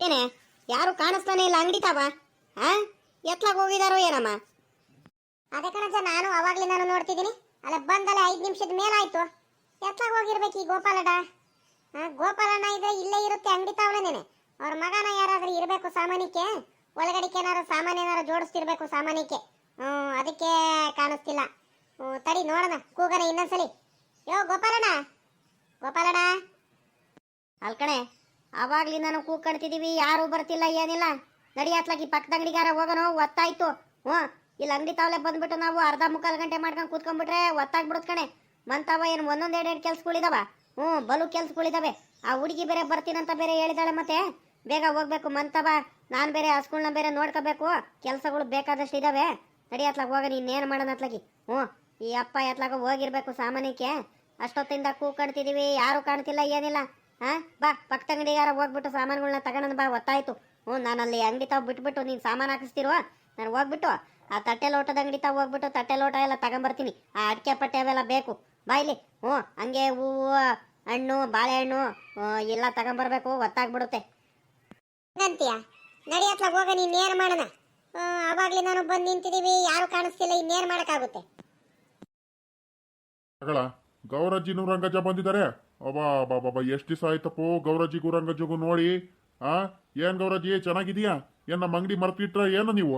ಏನೇ? ಯಾರು ಕಾಣಿಸ್ತಾನೆ ಇಲ್ಲ, ಅಂಗಡಿ ತಾವ? ಹಾ ಎತ್ಲಾಗ ಹೋಗಿದಾರೋ ಏನಮ್ಮ? ಅದೇ ಕಣಜ ನಾನು ಅವಾಗ್ಲೇ ನಾನು ನೋಡ್ತಿದ್ದೀನಿ. ಅಲ್ಲ ಬಂದಲ್ಲ ಐದು ನಿಮಿಷದ ಮೇಲಾಯ್ತು. ಎತ್ಲಾಗ ಹೋಗಿರ್ಬೇಕು ಈ ಗೋಪಾಲಡ ಗೋಪಾಲಣ್ಣ ಇದ್ರೆ ಇಲ್ಲೇ ಇರುತ್ತೆ ಅಂಗಡಿ ತಾವನೇನೆ ಅವ್ರ ಮಗನ ಯಾರಾದ್ರೂ ಇರಬೇಕು ಸಾಮಾನ್ಯಕ್ಕೆ? ಒಳಗಡೆಗೆ ಏನಾದ್ರು ಸಾಮಾನ್ಯ ಏನಾರು ಜೋಡಿಸ್ತಿರ್ಬೇಕು ಸಾಮಾನ್ಯಕ್ಕೆ? ಹ್ಞೂ, ಅದಕ್ಕೆ ಕಾಣಿಸ್ತಿಲ್ಲ. ಹ್ಞೂ, ತಡಿ, ನೋಡೋಣ. ಕೂಗನ ಇನ್ನೊಂದ್ಸಲಿ. ಯೋ, ಗೋಪಾಲಣ್ಣ. ಗೋಪಾಲಣ್ಣ. ಅಲ್ಕಣೆ ಅವಾಗ್ಲಿಂದ ನಾವು ಕೂಗ್ಕಣ್ತಿದೀವಿ ಯಾರು ಬರ್ತಿಲ್ಲ, ಏನಿಲ್ಲ. ನಡಿ ಅತ್ಲಾಗಿ ಪಕ್ಕದ ಅಂಗಡಿಗಾರ ಹೋಗೋಣ ಒತ್ತಾಯ್ತು. ಹ್ಞೂ, ಇಲ್ಲಿ ಅಂಗಡಿ ತಾವಲೆ ಬಂದ್ಬಿಟ್ಟು ನಾವು ಅರ್ಧ ಮುಕ್ಕಾಲು ಗಂಟೆ ಮಾಡ್ಕೊಂಡು ಕೂತ್ಕೊಂಡ್ಬಿಟ್ರೆ ಒತ್ತಾಗ್ಬಿಡುತ್ತೆ ಕಣೆ. ಮಂತಾವ ಏನು ಒಂದೊಂದು ಎರಡು ಕೆಲ್ಸಗಳಿದಾವ ಹ್ಞೂ, ಬಲು ಕೆಲ್ಸಗಳಿದಾವೆ ಆ ಹುಡುಗಿ ಬೇರೆ ಬರ್ತೀನಂತ ಬೇರೆ ಹೇಳಿದಾಳೆ ಮತ್ತೆ? ಬೇಗ ಹೋಗ್ಬೇಕು ಮಂತವ. ನಾನು ಬೇರೆ ಹಸ್ಗಳ್ನ ಬೇರೆ ನೋಡ್ಕೋಬೇಕು. ಕೆಲಸಗಳು ಬೇಕಾದಷ್ಟು ಇದಾವೆ. ನಡಿ ಅತ್ಲಾಗ ಹೋಗೋಣ ಇನ್ನೇನು ಮಾಡೋಣ ಅತ್ಲಾಗಿ ಹ್ಞೂ, ಈ ಅಪ್ಪ ಎತ್ಲಾಗ ಹೋಗಿರ್ಬೇಕು ಸಾಮಾನ್ಯಕ್ಕೆ. ಅಷ್ಟೊತ್ತಿಂದ ಕೂಗ್ಕಣ್ತಿದೀವಿ ಯಾರು ಕಾಣ್ತಿಲ್ಲ, ಏನಿಲ್ಲ. ಹಾ ಬಾ ಪಕ್ಕದ ಅಂಗಡಿಗಾರ ಹೋಗ್ಬಿಟ್ಟು ಸಾಮಾನುಗಳನ್ನ ತಗೊಂಡ್ ಬಾ ಒತ್ತಾಯ್ತು ಹ್ಞೂ ನಾನು ಅಲ್ಲಿ ಅಂಗಡಿ ತಾವ್ ಬಿಟ್ಬಿಟ್ಟು ನೀನು ಸಾಮಾನು ಹಾಕಿಸ್ತಿರುವ? ನಾನು ಹೋಗ್ಬಿಟ್ಟು ಆ ತಟ್ಟೆ ಲೋಟದ ಅಂಗಡಿ ತಾವ್ ಹೋಗ್ಬಿಟ್ಟು ತಟ್ಟೆ ಲೋಟ ಎಲ್ಲ ತಗೊಂಬರ್ತೀನಿ. ಆ ಅಡಿಕೆ ಪಟ್ಟೆ ಅವೆಲ್ಲ ಬೇಕು. ಬಾ ಇಲ್ಲಿ. ಹ್ಞೂ ಹಂಗೆ ಹೂವು ಹಣ್ಣು ಬಾಳೆಹಣ್ಣು ಎಲ್ಲ ತಗೊಂಬರ್ಬೇಕು. ಒತ್ತಾಗ್ಬಿಡುತ್ತೆ ಅಂತೀಯ ನಡಿ ಅತ್ಲಾಗ ಹೋಗ ಇನ್ನೇನು ಮಾಡೋಣ ಮಾಡನ. ಅವಾಗ್ಲೇ ನಾನು ಬಂದು ನಿಂತಿದೀವಿ. ಯಾರು ಕಾಣಿಸ್ತಿಲ್ಲ ಇನ್ನೇನು ಮಾಡೋಕ್ಕಾಗುತ್ತೆ. ಗೌರಜ್ಜಿನೂ ರಂಗಜ್ಜ ಬಂದಿದ್ದಾರೆ. ಅಬ್ಬಾ ಬಾಬಾ ಎಷ್ಟು ದಿವಸ ಆಯ್ತಪ್ಪೋ ಗೌರಜಿ ರಂಗಜ್ಜಿಗೂ ನೋಡಿ, ಆ? ಏನ್ ಗೌರಜಿ ಚೆನ್ನಾಗಿದೀಯಾ ಏನ್ ನಮ್ಮ ಅಂಗಡಿ ಮರ್ತಿಟ್ರ ಏನು ನೀವು?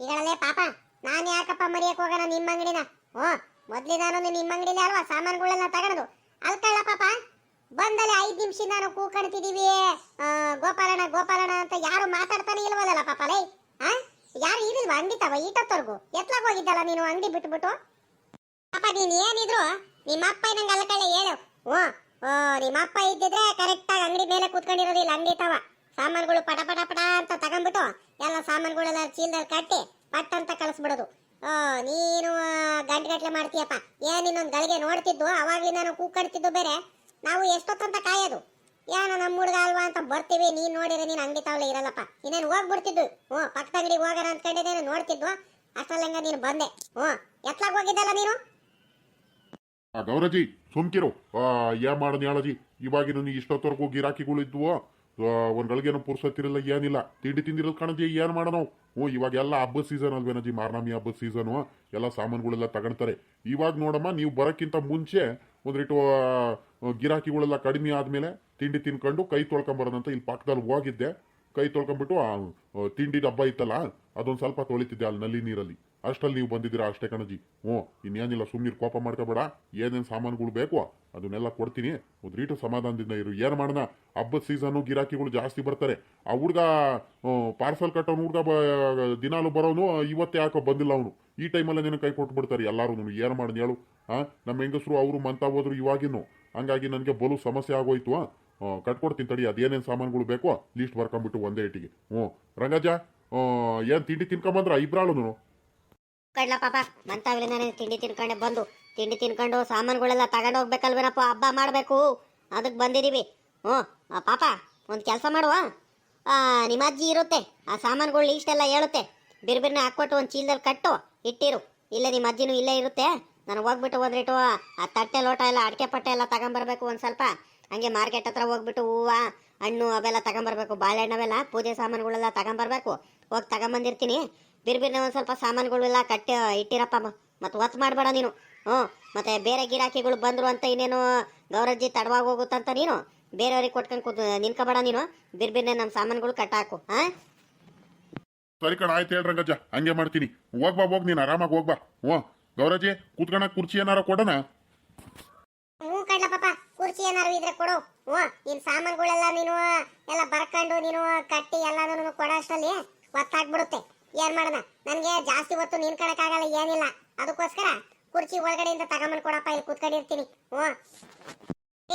ಈಗಳಲ್ಲೇ ಪಾಪ, ನಾನು ಯಾಕಪ್ಪ ಮರಿಯಕ್ ಹೋಗೋಣ ನಿಮ್ಮ ಅಂಗಡಿನ? ಓ ಮೊದ್ಲಿ ನಾನು ನಿಮ್ಮ ಅಂಗಡಿನ ಅಲ್ವಾ, ಸಾಮಾನುಗಳೆಲ್ಲ ತಗೊಳೋದು ಅಲ್ಕಳ್ಳ ಪಾಪ? ಬಂದಲ್ಲಿ ಐದು ನಿಮಿಷ ನಾನು ಕೂಕಣ್ತಿದೀವಿ. ಗೋಪಾಲಣ್ಣ ಗೋಪಾಲಣ್ಣ ಅಂತ ಯಾರು ಮಾತಾಡ್ತಾನೆ ಇಲ್ವಲ್ಲ ಪಾಪ, ಲೇ? ಆ? ಯಾರು ಇರಿಲ್ವಾ ಅಂಗಡಿ ತವ ಈಟತ್ತವರೆಗೂ? ಎತ್ಲಾಗ ಹೋಗಿದ್ದಲ್ಲ ನೀನು ಅಂಗಡಿ ಬಿಟ್ಬಿಟ್ಟು? ಪಾಪ, ನೀನು ಏನಿದ್ರು ನಿಮ್ಮ ಅಪ್ಪ ನಂಗೆ ಅಲ್ಕಳ್ಳೆ ಹೇಳು. ಓ ಓ ನಿಮ್ಮ ಅಪ್ಪ ಇದ್ದಿದ್ರೆ ಕರೆಕ್ಟ್ ಆಗಿ ಅಂಗಡಿ ಮೇಲೆ ಕೂತ್ಕೊಂಡಿರೋದಿಲ್ಲ ತವ ಸಾಮಾನುಗಳು ಪಟ ಪಟ ಪಟ ಅಂತ ತಗೊಂಡ್ಬಿಟ್ಟು ಎಲ್ಲ ಸಾಮಾನುಗಳೆಲ್ಲ ಚೀಲದಲ್ಲಿ ಕಟ್ಟಿ ಪಟ್ ಅಂತ ಕಳಿಸ್ಬಿಡೋದು ನೀನು ಗಂಟೆ ಮಾಡ್ತೀಯಪ್ಪ. ಏನು ಇನ್ನೊಂದು ಗಳಿಗೆ ನೋಡ್ತಿದ್ದು ಅವಾಗಲಿಂದ ನಾನು ಕೂಕಡ್ತಿದ್ದು ಬೇರೆ. ನಾವು ಎಷ್ಟೊತ್ತಂತ ಕಾಯೋದು? ಏನೋ ನಮ್ಮ ಹುಡುಗ ಅಲ್ವಾ ಅಂತ ಬರ್ತೀವಿ, ನೀನು ನೋಡಿದ್ರೆ ನೀನು ಅಂಗಡಿ ತಾವಲೆ ಇರಲ್ಲಪ್ಪ. ಇನ್ನೇನು ಹೋಗ್ಬಿಡ್ತಿದ್ದು ಹ್ಞೂ ಪಕ್ಕದ ಅಂಗಡಿ ಹೋಗೋಣ ಅಂದ್ಕೊಂಡಿದ್ದೇನೆ ನೋಡ್ತಿದ್ದು ಅಷ್ಟಲ್ಲಂಗ ನೀನು ಬಂದೆ. ಹ್ಞೂ ಎತ್ಲಾಗ ಹೋಗಿದ್ದಲ್ಲ ನೀನು? ಆ ಗೌರಜಿ, ಸುಮ್ಕಿರು. ಏನ್ ಮಾಡೋದು ಹೇಳಜಿ? ಇವಾಗಿನ ನೀ ಇಷ್ಟೊತ್ತವರೆಗೂ ಒಂದ್ ಗಳಿಗೇನು ಪುರ್ಸತ್ತಿರಲ್ಲ ಏನಿಲ್ಲ. ತಿಂಡಿ ತಿಂದಿರೋದು ಕಾಣಜಿ ಏನ್ ಮಾಡೋಣ ಹ್ಞೂ ಇವಾಗ ಎಲ್ಲ ಹಬ್ಬದ ಸೀಸನ್ ಅಲ್ವೇನಜಿ ಮಾರ್ನಾಮಿ ಹಬ್ಬದ ಸೀಸನು ಎಲ್ಲ ಸಾಮಾನುಗಳೆಲ್ಲ ತಗೊಳ್ತಾರೆ ಇವಾಗ ನೋಡಮ್ಮ, ನೀವು ಬರೋಕ್ಕಿಂತ ಮುಂಚೆ ಒಂದಿಟ್ಟು ಗಿರಾಕಿಗಳೆಲ್ಲ ಕಡಿಮೆ ಆದ್ಮೇಲೆ ತಿಂಡಿ ತಿನ್ಕೊಂಡು ಕೈ ತೊಳ್ಕೊಂಬರೋದಂತ ಇಲ್ಲಿ ಪಕ್ಕದಲ್ಲಿ ಹೋಗಿದ್ದೆ. ಕೈ ತೊಳ್ಕೊಂಡ್ಬಿಟ್ಟು ಆ ತಿಂಡಿ ಡಬ್ಬ ಇತ್ತಲ್ಲ, ಅದೊಂದು ಸ್ವಲ್ಪ ತೊಳಿತಿದ್ದೆ ಅಲ್ಲಿ ನಲ್ಲಿ ನೀರಲ್ಲಿ. ಅಷ್ಟಲ್ಲಿ ನೀವು ಬಂದಿದ್ದೀರಾ ಅಷ್ಟೇ ಕಣಜಿ. ಹ್ಞೂ, ಇನ್ನೇನಿಲ್ಲ ಸುಮ್ಮನೆ ಕೋಪ ಮಾಡ್ಕೋಬೇಡ. ಏನೇನು ಸಾಮಾನುಗಳು ಬೇಕು ಅದನ್ನೆಲ್ಲ ಕೊಡ್ತೀನಿ. ಒಂದು ರೀಟು ಸಮಾಧಾನದಿಂದ ಇರು. ಏನು ಮಾಡೋಣ? ಹಬ್ಬದ ಸೀಸನ್ನು ಗಿರಾಕಿಗಳು ಜಾಸ್ತಿ ಬರ್ತಾರೆ. ಆ ಹುಡ್ಗ ಪಾರ್ಸಲ್ ಕಟ್ಟೋನು ಹುಡ್ಗ ಬ, ದಿನಾಲು ಬರೋನು, ಇವತ್ತೇ ಯಾಕೋ ಬಂದಿಲ್ಲ ಅವನು. ಈ ಟೈಮಲ್ಲೇ ನೀನು ಕೈ ಕೊಟ್ಟು ಬಿಡ್ತಾರೆ ಎಲ್ಲರೂ ಏನು ಮಾಡೋದು ಹೇಳು. ಹಾಂ ನಮ್ಮ ಹೆಂಗಸರು, ಅವರು ಮಂತ ಹೋದ್ರು ಇವಾಗಿನ್ನು. ಹಂಗಾಗಿ ನನಗೆ ಬಲು ಸಮಸ್ಯೆ ಆಗೋಯ್ತು ಕಟ್ಕೊಡ್ತೀನಿ ತಡಿ ಅದೇನೇನು ಸಾಮಾನುಗಳು ಬೇಕೋ ಲೀಸ್ಟ್ ಬರ್ಕೊಂಬಿಟ್ಟು ಒಂದೇ ಇಟ್ಟಿಗೆ. ಹ್ಞೂ. ರಂಗಜ್ಜ ಏನು ತಿಂಡಿ ತಿನ್ಕೊಂಬಂದ್ರ ಇಬ್ರಾಳುನು? ಕಡ್ಲ ಪಾಪ ಮಂತಾಗ್ಲಿ ನಾನು ತಿಂಡಿ ತಿನ್ಕೊಂಡೆ, ಬಂದು ತಿಂಡಿ ತಿನ್ಕೊಂಡು ಸಾಮಾನುಗಳೆಲ್ಲ ತಗೊಂಡು ಹೋಗ್ಬೇಕಲ್ವೇನಪ್ಪ, ಹಬ್ಬ ಮಾಡಬೇಕು. ಅದಕ್ಕೆ ಬಂದಿದ್ದೀವಿ ಹ್ಞೂ ಪಾಪ, ಒಂದು ಕೆಲಸ ಮಾಡುವ. ನಿಮ್ಮ ಅಜ್ಜಿ ಇರುತ್ತೆ, ಆ ಸಾಮಾನುಗಳು ಇಷ್ಟೆಲ್ಲ ಹೇಳುತ್ತೆ. ಬಿರ್ಬಿರ್ನ ಹಾಕ್ಕೊಟ್ಟು ಒಂದು ಚೀಲದಲ್ಲಿ ಕಟ್ಟು, ಇಟ್ಟಿರು. ಇಲ್ಲ ನಿಮ್ಮ ಅಜ್ಜಿನೂ ಇಲ್ಲೇ ಇರುತ್ತೆ. ನಾನು ಹೋಗ್ಬಿಟ್ಟು ಒಂದ್ರಿಟ್ಟು ಆ ತಟ್ಟೆ ಲೋಟ ಎಲ್ಲ, ಅಡಿಕೆ ಪಟ್ಟೆ ಎಲ್ಲ ತಗೊಂಬರ್ಬೇಕು ಒಂದು ಸ್ವಲ್ಪ. ಹಂಗೆ ಮಾರ್ಕೆಟ್ ಹತ್ರ ಹೋಗ್ಬಿಟ್ಟು ಹೂವು ಹಣ್ಣು ಅವೆಲ್ಲ ತಗೊಂಬರ್ಬೇಕು. ಬಾಳೆಹಣ್ಣವೆಲ್ಲ ಪೂಜೆ ಸಾಮಾನುಗಳೆಲ್ಲ ತಗೊಂಬರ್ಬೇಕು. ಹೋಗಿ ತಗೊಂಬಂದಿರ್ತೀನಿ. ಬಿರ್ಬಿರ್ನ ಒಂದು ಸ್ವಲ್ಪ ಸಾಮಾನುಗಳೆಲ್ಲ ಕಟ್ಟಿ ಇಟ್ಟಿರಪ್ಪ. ಮತ್ತು ಒತ್ತು ಮಾಡಬೇಡ ನೀನು. ಹ್ಞೂ ಮತ್ತೆ ಬೇರೆ ಗಿರಾಕಿಗಳು ಬಂದರು ಅಂತ ಇನ್ನೇನು ಗೌರಜ್ಜಿ ತಡವಾಗಿ ಹೋಗುತ್ತಂತ ನೀನು? ಬೇರೆಯವ್ರಿಗೆ ಕೊಟ್ಕೊಂಡು ಕೂತು ನಿನ್ಕೋಬೇಡ ನೀನು. ಬಿರ್ಬಿರ್ನೆ ನಮ್ಮ ಸಾಮಾನುಗಳು ಕಟ್ಟಾಕು. ಹಾಂ ಸರಿ ಕಣ ಆಯ್ತು ಹೇಳ್ರಿ ರಂಗಜ್ಜ. ಹಂಗೆ ಮಾಡ್ತೀನಿ. ಹೋಗ್ಬಾ ಹೋಗ್ ನೀನು ಆರಾಮಾಗಿ ಹೋಗ್ಬಾ ಹ್ಞೂ ಗೌರಜ್ಜಿ ಕೂತ್ಕೊಳಕ್ ಕುರ್ಚಿ ಏನಾರ ಕೊಡೋಣ ಕುರ್ಚಿ ಏನಾರು ಇದ್ರೆ ಕೊಡು. ಹ್ಞೂ ನಿನ್ ಸಾಮಾನುಗಳೆಲ್ಲ ನೀನು, ಎಲ್ಲ ಬರ್ಕೊಂಡು ನೀನು ಕಟ್ಟಿ ಎಲ್ಲಾನು ಕೊಡೋ ಅಷ್ಟರಲ್ಲಿ ಒತ್ತಾಗ್ಬಿಡುತ್ತೆ ಏನ್ ಮಾಡೋಣ ನನಗೆ ಜಾಸ್ತಿ ಹೊತ್ತು ನಿನ್ಕೊಳಕ್ಕಾಗಲ್ಲ ಏನಿಲ್ಲ. ಅದಕ್ಕೋಸ್ಕರ ಕುರ್ಚಿ ಒಳಗಡೆಯಿಂದ ತಗೊಂಬಂದು ಕೊಡಪ್ಪ, ಇಲ್ಲಿ ಕುತ್ಕೊಂಡಿರ್ತೀನಿ. ಹ್ಞೂ.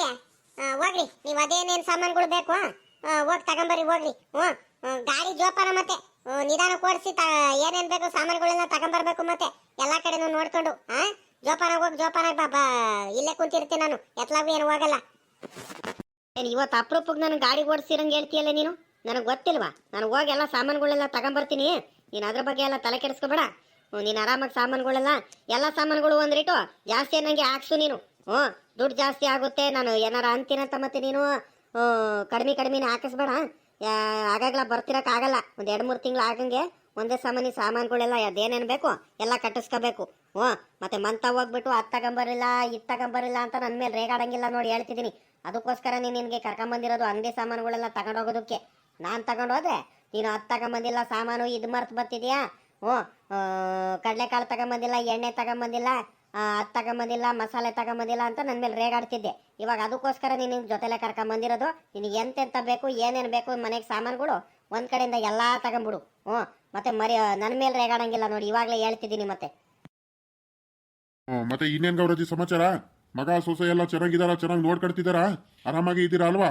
ಏ ಹೋಗ್ರಿ. ನೀವು ಅದೇನೇನು ಸಾಮಾನುಗಳು ಬೇಕು ಹೋಗಿ, ತಗೊಂಬರ್ರಿ, ಹೋಗ್ರಿ. ಹ್ಞೂ. ಗಾಡಿ ಜೋಪಾನ ಮತ್ತೆ. ನಿಧಾನ ಕೊಡಿಸಿ ತ, ಏನೇನು ಬೇಕು ಸಾಮಾನುಗಳೆಲ್ಲ ತಗೊಂಬರ್ಬೇಕು ಮತ್ತೆ. ಎಲ್ಲ ಕಡೆನೂ ನೋಡ್ಕೊಂಡು, ಆ? ಜೋಪಾನ ಹೋಗಿ, ಜೋಪಾನ ಬಾ ಬಾ ಇಲ್ಲೇ ಕುಂತಿರ್ತೀನಿ ನಾನು. ಎತ್ಲಾಗೂ ಏನು ಹೋಗಲ್ಲ. ಏನು ಇವತ್ತು ಅಪ್ರೂಪಕ್ಕೆ ನನಗೆ ಗಾಡಿ ಓಡಿಸಿರಂಗೆ ಹೇಳ್ತೀಯಲ್ಲ ನೀನು? ನನಗೆ ಗೊತ್ತಿಲ್ವಾ? ನಾನು ಹೋಗಿ ಎಲ್ಲ ಸಾಮಾನುಗಳೆಲ್ಲ ತಗೊಂಬರ್ತೀನಿ. ನೀನು ಅದ್ರ ಬಗ್ಗೆ ಎಲ್ಲ ತಲೆ ಕೆಡಿಸ್ಕೊಬೇಡ. ನೀನು ಆರಾಮಾಗಿ ಸಾಮಾನುಗಳೆಲ್ಲ, ಎಲ್ಲ ಸಾಮಾನುಗಳು ಒಂದ್ರಿಟ್ಟು ಜಾಸ್ತಿ ನನಗೆ ಹಾಕ್ಸು ನೀನು. ಹ್ಞೂ ದುಡ್ಡು ಜಾಸ್ತಿ ಆಗುತ್ತೆ. ನಾನು ಏನಾರ ಅಂತೀನಂತ ಮತ್ತೆ ನೀನು ಕಡಿಮೆ ಕಡಿಮೆನೇ ಹಾಕಿಸ್ಬೇಡ. ಆಗಾಗಲ ಬರ್ತಿರೋಕ್ಕಾಗಲ್ಲ. ಒಂದು ಎರಡು ಮೂರು ತಿಂಗಳು ಆಗಂಗೆ. ಒಂದೇ ಸಾಮಾನಿ ಸಾಮಾನುಗಳೆಲ್ಲ ಅದೇನೇನು ಬೇಕು ಎಲ್ಲ ಕಟ್ಟಿಸ್ಕೋಬೇಕು. ಹ್ಞೂ, ಮತ್ತೆ ಮಂತ ಹೋಗ್ಬಿಟ್ಟು ಅದು ತಗೊಂಬರಿಲ್ಲ ಇದು ತಗೊಂಬರಿಲ್ಲ ಅಂತ ನನ್ನ ಮೇಲೆ ರೇಗಾಡಂಗಿಲ್ಲ ನೋಡಿ ಹೇಳ್ತಿದ್ದೀನಿ. ಅದಕ್ಕೋಸ್ಕರ ನೀನು ನಿನಗೆ ಕರ್ಕೊಂಬಂದಿರೋದು ಅಂಗಡಿ ಸಾಮಾನುಗಳೆಲ್ಲ ತಗೊಂಡೋಗೋದಕ್ಕೆ. ನಾನು ತಗೊಂಡೋದ್ರೆ ನೀನು ಅದು ತಗೊಂಬಂದಿಲ್ಲ, ಸಾಮಾನು ಇದು ಮರ್ತು ಬರ್ತಿದ್ಯಾ? ಹ್ಞೂ ಕಡಲೆಕಾಳು ತಗೊಂಬಂದಿಲ್ಲ, ಎಣ್ಣೆ ತಗೊಂಬಂದಿಲ್ಲ ಅದು ತಗೊಂಬಂದಿಲ್ಲ, ಮಸಾಲೆ ತಗೊಂಬಂದಿಲ್ಲ ಅಂತ ನನ್ನ ಮೇಲೆ ರೇಗಾಡ್ತಿದ್ದೆ. ಇವಾಗ ಅದಕ್ಕೋಸ್ಕರ ನಿನ್ ಜೊತೆಲೆ ಕರ್ಕೊಂಬಂದಿರೋದು. ನಿನಗೆ ಎಂತೆಂತ ಬೇಕು, ಏನೇನು ಬೇಕು ಮನೆಗೆ ಸಾಮಾನುಗಳು? ಒಂದ್ ಕಡೆಯಿಂದ ಎಲ್ಲ ತಗೊಂಡ್ಬಿಡು. ಹ್ಞೂ ಮತ್ತೆ ಮರಿ ನನ್ನ ಮೇಲೆ ರೇಗಾಡಂಗಿಲ್ಲ ನೋಡಿ ಇವಾಗಲೇ ಹೇಳ್ತಿದ್ದೀನಿ ಮತ್ತೆ. ಹ್ಮ್, ಮತ್ತೆ ಇನ್ನೇನ್ ಗೌರಜಿ ಸಮಾಚಾರ? ಮಗ ಸೊಸೆ ಎಲ್ಲ ಚೆನ್ನಾಗಿದಾರ ಚೆನ್ನಾಗಿ ನೋಡ್ಕೊಳ್ತಿದಾರಾ? ಆರಾಮಾಗಿ ಇದ್ದೀರಾ ಅಲ್ವಾ?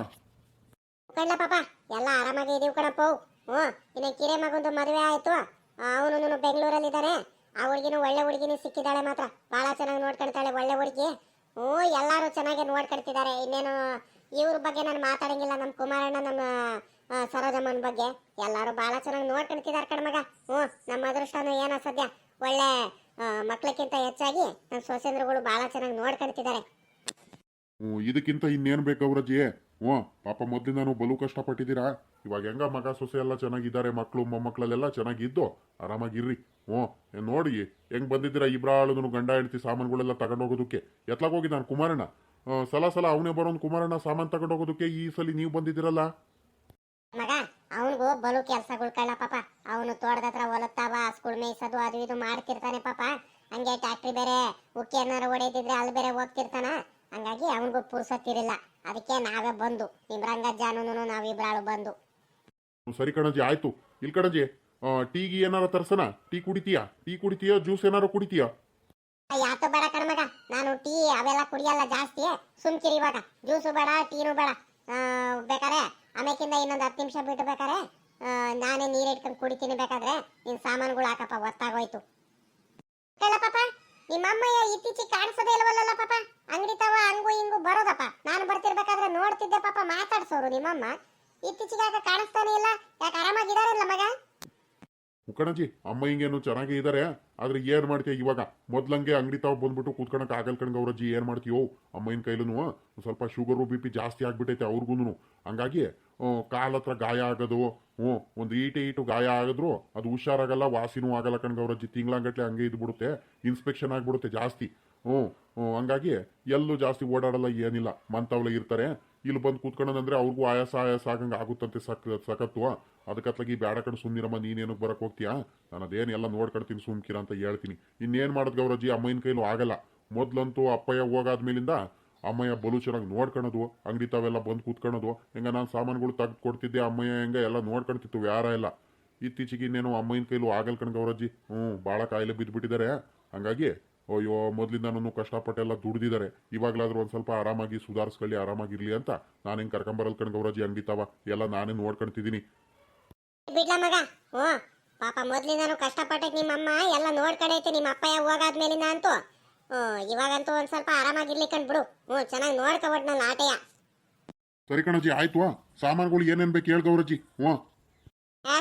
ಕಣ್ಣ ಪಾಪ ಎಲ್ಲ ಆರಾಮಾಗಿ ಇದೀವಿ ಕಣಪ್ಪ ಹ್ಞೂ ಇನ್ನ ಕಿರೆ ಮಗಂದು ಮದುವೆ ಆಯ್ತು. ಅವನು ಬೆಂಗಳೂರಲ್ಲಿ ಇದ್ದಾನೆ. ಆ ಹುಡುಗಿನೂ ಒಳ್ಳೆ ಹುಡುಗಿನೂ ಸಿಕ್ಕಿದ್ದಾಳೆ ಮಾತ್ರ. ಬಹಳ ಚೆನ್ನಾಗಿ ನೋಡ್ಕೊಳ್ತಾಳೆ ಒಳ್ಳೆ ಹುಡುಗಿ. ಹ್ಞೂ ಎಲ್ಲರೂ ಚೆನ್ನಾಗಿ ನೋಡ್ಕೊಳ್ತಿದ್ದಾರೆ. ಇನ್ನೇನು ಇವ್ರ ಬಗ್ಗೆ ನಾನು ಮಾತಾಡಂಗಿಲ್ಲ ನಮ್ಮ ಕುಮಾರಣ್ಣ ನಮ್ಮ ಸರೋಜಮ್ಮನ ಬಗ್ಗೆ ಎಲ್ಲರೂ ಬಹಳ ಚೆನ್ನಾಗಿ ನೋಡ್ಕೊಳ್ತಿದ್ದಾರೆ ಕಣ್ಮಗ ಹ್ಞೂ ನಮ್ಮ ಅದೃಷ್ಟನೂ ಏನ ಸದ್ಯ? ಒಳ್ಳೆ ಮಕ್ಕಳಕ್ಕಿಂತ ಹೆಚ್ಚಾಗಿ ನಮ್ಮ ಸೋಸೇಂದ್ರಗಳು ಬಹಳ ಚೆನ್ನಾಗಿ ನೋಡ್ಕೊಳ್ತಿದ್ದಾರೆ ಹ್ಮ್, ಇದಕ್ಕಿಂತ ಇನ್ನೇನು ಬೇಕು ಗೌರಜ್ಜಿ ಹ್ಞೂ ಪಾಪ ಮೊದಲಿಂದಾನು ಬಲು ಕಷ್ಟಪಟ್ಟಿದ್ದೀರಾ? ಇವಾಗ ಹೆಂಗ ಮಗ ಸೊಸೆ ಎಲ್ಲ ಚೆನ್ನಾಗಿದ್ದಾರೆ ಮಕ್ಕಳು ಮೊಮ್ಮಕ್ಕಳಲ್ಲೆಲ್ಲ ಚೆನ್ನಾಗಿದ್ದು? ಆರಾಮಾಗಿರ್ರಿ. ಹ್ಞೂ ನೋಡಿ ಹೆಂಗ್ ಬಂದಿದ್ದೀರಾ ಇಬ್ರಾಳು ಗಂಡ ಹೆಂಡತಿ ಸಾಮಾನುಗಳೆಲ್ಲ ತಗೊಂಡೋಗೋದಕ್ಕೆ? ಎತ್ಲಾಗ ಹೋಗಿದ್ದಾನೆ ಕುಮಾರಣ್ಣ. ಸಲ ಸಲ ಅವನೇ ಬರೋನ್ ಕುಮಾರಣ್ಣ ಸಾಮಾನು ತಗೊಂಡೋಗೋದಕ್ಕೆ ಈ ಸಲ ನೀವು ಬಂದಿದ್ದೀರಲ್ಲ? ಬಲು ಕೆಲ್ಸಗಳು ಕಳ್ಳ ಪಾಪ. ಅವನು ತೋಟದ ಹತ್ರ ಹೊಲತ್ತಾವ ಹಸ್ಗಳು ಮೇಯಿಸೋದು ಅದು ಇದು ಮಾಡ್ತಿರ್ತಾನೆ ಪಾಪ. ಹಂಗೆ ಟ್ಯಾಕ್ಟ್ರಿ ಬೇರೆ ಉಕ್ಕಿ ಏನಾರು ಹೊಡೆದಿದ್ರೆ ಅಲ್ಲಿ ಬೇರೆ ಹೋಗ್ತಿರ್ತಾನ. ಹಂಗಾಗಿ ಅವನಿಗೂ ಪುರ್ಸತ್ತಿರಿಲ್ಲ ಅದಕ್ಕೆ ನಾವೇ ಬಂದು ನಿಮ್ರಂಗ ಜಾನೂನು ನಾವಿಬ್ರಾಳು ಬಂದು. ಸರಿ ಕಣಜಿ ಆಯ್ತು. ಇಲ್ಲಿ ಕಣಜಿ ಟೀ ಟೀಗಿ ಏನಾರ ತರ್ಸನ? ಟೀ ಕುಡಿತೀಯ? ಟೀ ಕುಡಿತೀಯಾ ಜ್ಯೂಸ್ ಏನಾರು ಕುಡಿತೀಯಾ? ಯಾತೋ ಬೇಡ ಕಣ್ಮಗ ನಾನು ಟೀ ಅವೆಲ್ಲ ಕುಡಿಯಲ್ಲ ಜಾಸ್ತಿ. ಸುಮ್ಕಿರಿ ಇವಾಗ. ಜ್ಯೂಸು ಬೇಡ ಟೀನು ಬೇಡ. ಬೇಕಾರೆ ಆಮೇಕಿಂದ ಇನ್ನೊಂದು ಹತ್ತು ನಿಮಿಷ ಬಿಟ್ಟು ಬೇಕಾರೆ ನಾನೇ ನೀರು ಇಟ್ಕೊಂಡು ಕುಡಿತೀನಿ ಬೇಕಾದ್ರೆ ನಿನ್ ಸಾಮಾನುಗಳು ಹಾಕಪ್ಪ, ಒತ್ತಾಗೋಯ್ತು. ಹೇಳ ಪಾಪ ನಿಮ್ಮಮ್ಮ ಇತ್ತೀಚೆಗೆ ಕಾಣಿಸೋದೇ ಇಲ್ವಲ್ಲ ಪಾಪ. ಅಂಗಡಿ ತವ ಹಂಗು ಹಿಂಗು ಬರೋದಪ್ಪ. ನಾನು ಬರ್ತಿರ್ಬೇಕಾದ್ರೆ ನೋಡ್ತಿದ್ದೆ, ಪಾಪ, ಮಾತಾಡ್ಸೋರು ನಿಮ್ಮಮ್ಮ. ಇತ್ತೀಚೆಗೆ ಕಾಣಿಸ್ತಾನೆ ಇಲ್ಲ? ಯಾಕೆ ಆರಾಮಾಗಿದಾರಲ್ಲ ಮಗ? ಕಣಜಿ ಅಮ್ಮ ಹಿಂಗೇನು ಚೆನ್ನಾಗಿ ಇದ್ದಾರೆ ಆದರೆ ಏನು ಮಾಡ್ತೀಯ ಇವಾಗ? ಮೊದ್ಲಂಗೆ ಅಂಗಡಿ ತಾವು ಬಂದ್ಬಿಟ್ಟು ಕೂತ್ಕೊಳಕ್ ಆಗಲ್ ಕಣ್ ಗೌರಜ್ಜಿ ಏನ್ ಮಾಡ್ತೀಯೋ? ಅಮ್ಮನ ಕೈಲೂ ಸ್ವಲ್ಪ ಶುಗರು, ಬಿ ಪಿ ಜಾಸ್ತಿ ಆಗ್ಬಿಟ್ಟೈತೆ ಅವ್ರಿಗೂನು ಹಂಗಾಗಿ ಕಾಲ ಹತ್ರ ಗಾಯ ಆಗೋದು ಹ್ಞೂ ಒಂದು ಈಟೆ ಈಟು ಗಾಯ ಆಗಿದ್ರು ಅದು ಹುಷಾರಾಗಲ್ಲ, ವಾಸಿನೂ ಆಗಲ್ಲ ಕಣ್ ಗೌರಜ್ಜಿ ತಿಂಗ್ಳಂಗಟ್ಲೆ ಹಂಗೆ ಇದ್ಬಿಡುತ್ತೆ, ಇನ್ಸ್ಪೆಕ್ಷನ್ ಆಗಿಬಿಡುತ್ತೆ ಜಾಸ್ತಿ. ಹ್ಞೂ ಹ್ಞೂ ಹಂಗಾಗಿ ಎಲ್ಲೂ ಜಾಸ್ತಿ ಓಡಾಡಲ್ಲ ಏನಿಲ್ಲ. ಮಂತವ್ಲೆ ಇರ್ತಾರೆ. ಇಲ್ಲಿ ಬಂದು ಕೂತ್ಕೊಳ್ಳೋದಂದ್ರೆ ಅವ್ರಿಗೂ ಆಯಾಸ ಆಯಾಸ ಆಗಂಗೆ ಆಗುತ್ತಂತೆ ಸಕ್ ಸಕತ್ತು ಅದಕ್ಕತ್ಲಾಗಿ ಬೇಡ ಕಡೆ ಸುಮ್ಮನಿರಮ್ಮ ನೀನೇನಕ್ಕೆ ಬರಕ್ ಹೋಗ್ತೀಯಾ? ನಾನು ಅದೇನು ಎಲ್ಲ ನೋಡ್ಕೊಡ್ತೀನಿ ಸುಮ್ಕಿರ ಅಂತ ಹೇಳ್ತೀನಿ. ಇನ್ನೇನು ಮಾಡೋದು ಗೌರಜ್ಜಿ ಅಮ್ಮನ ಕೈಲೂ ಆಗಲ್ಲ. ಮೊದ್ಲಂತೂ ಅಪ್ಪಯ್ಯ ಹೋಗಾದ್ಮೇಲಿಂದ ಅಮ್ಮಯ್ಯ ಬಲು ಚೆನ್ನಾಗಿ ನೋಡ್ಕೊಳೋದು ಅಂಗಡಿ ತಾವೆಲ್ಲ ಬಂದು ಕೂತ್ಕೊಳೋದು ಹೆಂಗ ನಾನು ಸಾಮಾನುಗಳು ತೆಗೆದು ಕೊಡ್ತಿದ್ದೆ ಅಮ್ಮಯ್ಯ ಹೆಂಗ ಎಲ್ಲ ನೋಡ್ಕೊಳ್ತಿತ್ತು ಯಾರ ಎಲ್ಲ. ಇತ್ತೀಚೆಗೆ ಇನ್ನೇನು ಅಮ್ಮಯ್ಯನ ಕೈಲೂ ಆಗಲ್ ಕಣ್ ಗೌರಜ್ಜಿ ಹ್ಞೂ ಭಾಳ ಕಾಯಿಲೆ ಬಿದ್ದುಬಿಟ್ಟಿದ್ದಾರೆ ಹಂಗಾಗಿ ಅಯ್ಯೋ ಮೊದ್ಲಿಂದ ಕಷ್ಟಪಟ್ಟೆಲ್ಲ ದುಡ್ದಿದ್ದಾರೆ. ಇವಾಗ್ಲಾದ್ರೂ ಒಂದ್ ಸ್ವಲ್ಪ ಆರಾಮಾಗಿ ಸುಧಾರಿಸ್ಕೊಳ್ಳಿ ಆರಾಮಾಗಿರ್ಲಿ ಅಂತ. ನಾನು ಹೆಂಗ್ ಕರ್ಕೊಂಬರಲ್ ಕಣ್ ಗೌರಜ್ಜಿ ಅಂಗಡಿ ತಾವ ಎಲ್ಲ ನಾನೇ ನೋಡ್ಕೊಂತಿದ್ದೀನಿ ಬಿಡ್ಲಾ ಮಗ. ಹ್ಞೂ. ಪಾಪ ಮೊದ್ಲಿಂದಾನು ಕಷ್ಟಪಟ್ಟಕ್ಕೆ ನಿಮ್ಮಮ್ಮ ಎಲ್ಲ ನೋಡ್ಕೊಂಡೈತೆ ನಿಮ್ಮ ಅಪ್ಪಯ್ಯ ಹೋಗಾದ್ಮೇಲಿಂದ ಅಂತೂ ಇವಾಗಂತೂ ಒಂದ್ ಸ್ವಲ್ಪ ಆರಾಮಾಗಿರ್ಲಿ ಕಂಡ್ಬಿಡು ಹ್ಞೂ ಚೆನ್ನಾಗಿ ನೋಡ್ಕೊಬಿಟ್ಟು ನನ್ನ ಆಟೆಯ. ಸರಿ ಕಣಜಿ ಆಯ್ತು. ಸಾಮಾನುಗಳು ಏನೇನು ಬೇಕು ಹೇಳ್ ಗೌರಜಿ ಹ್ಞೂ.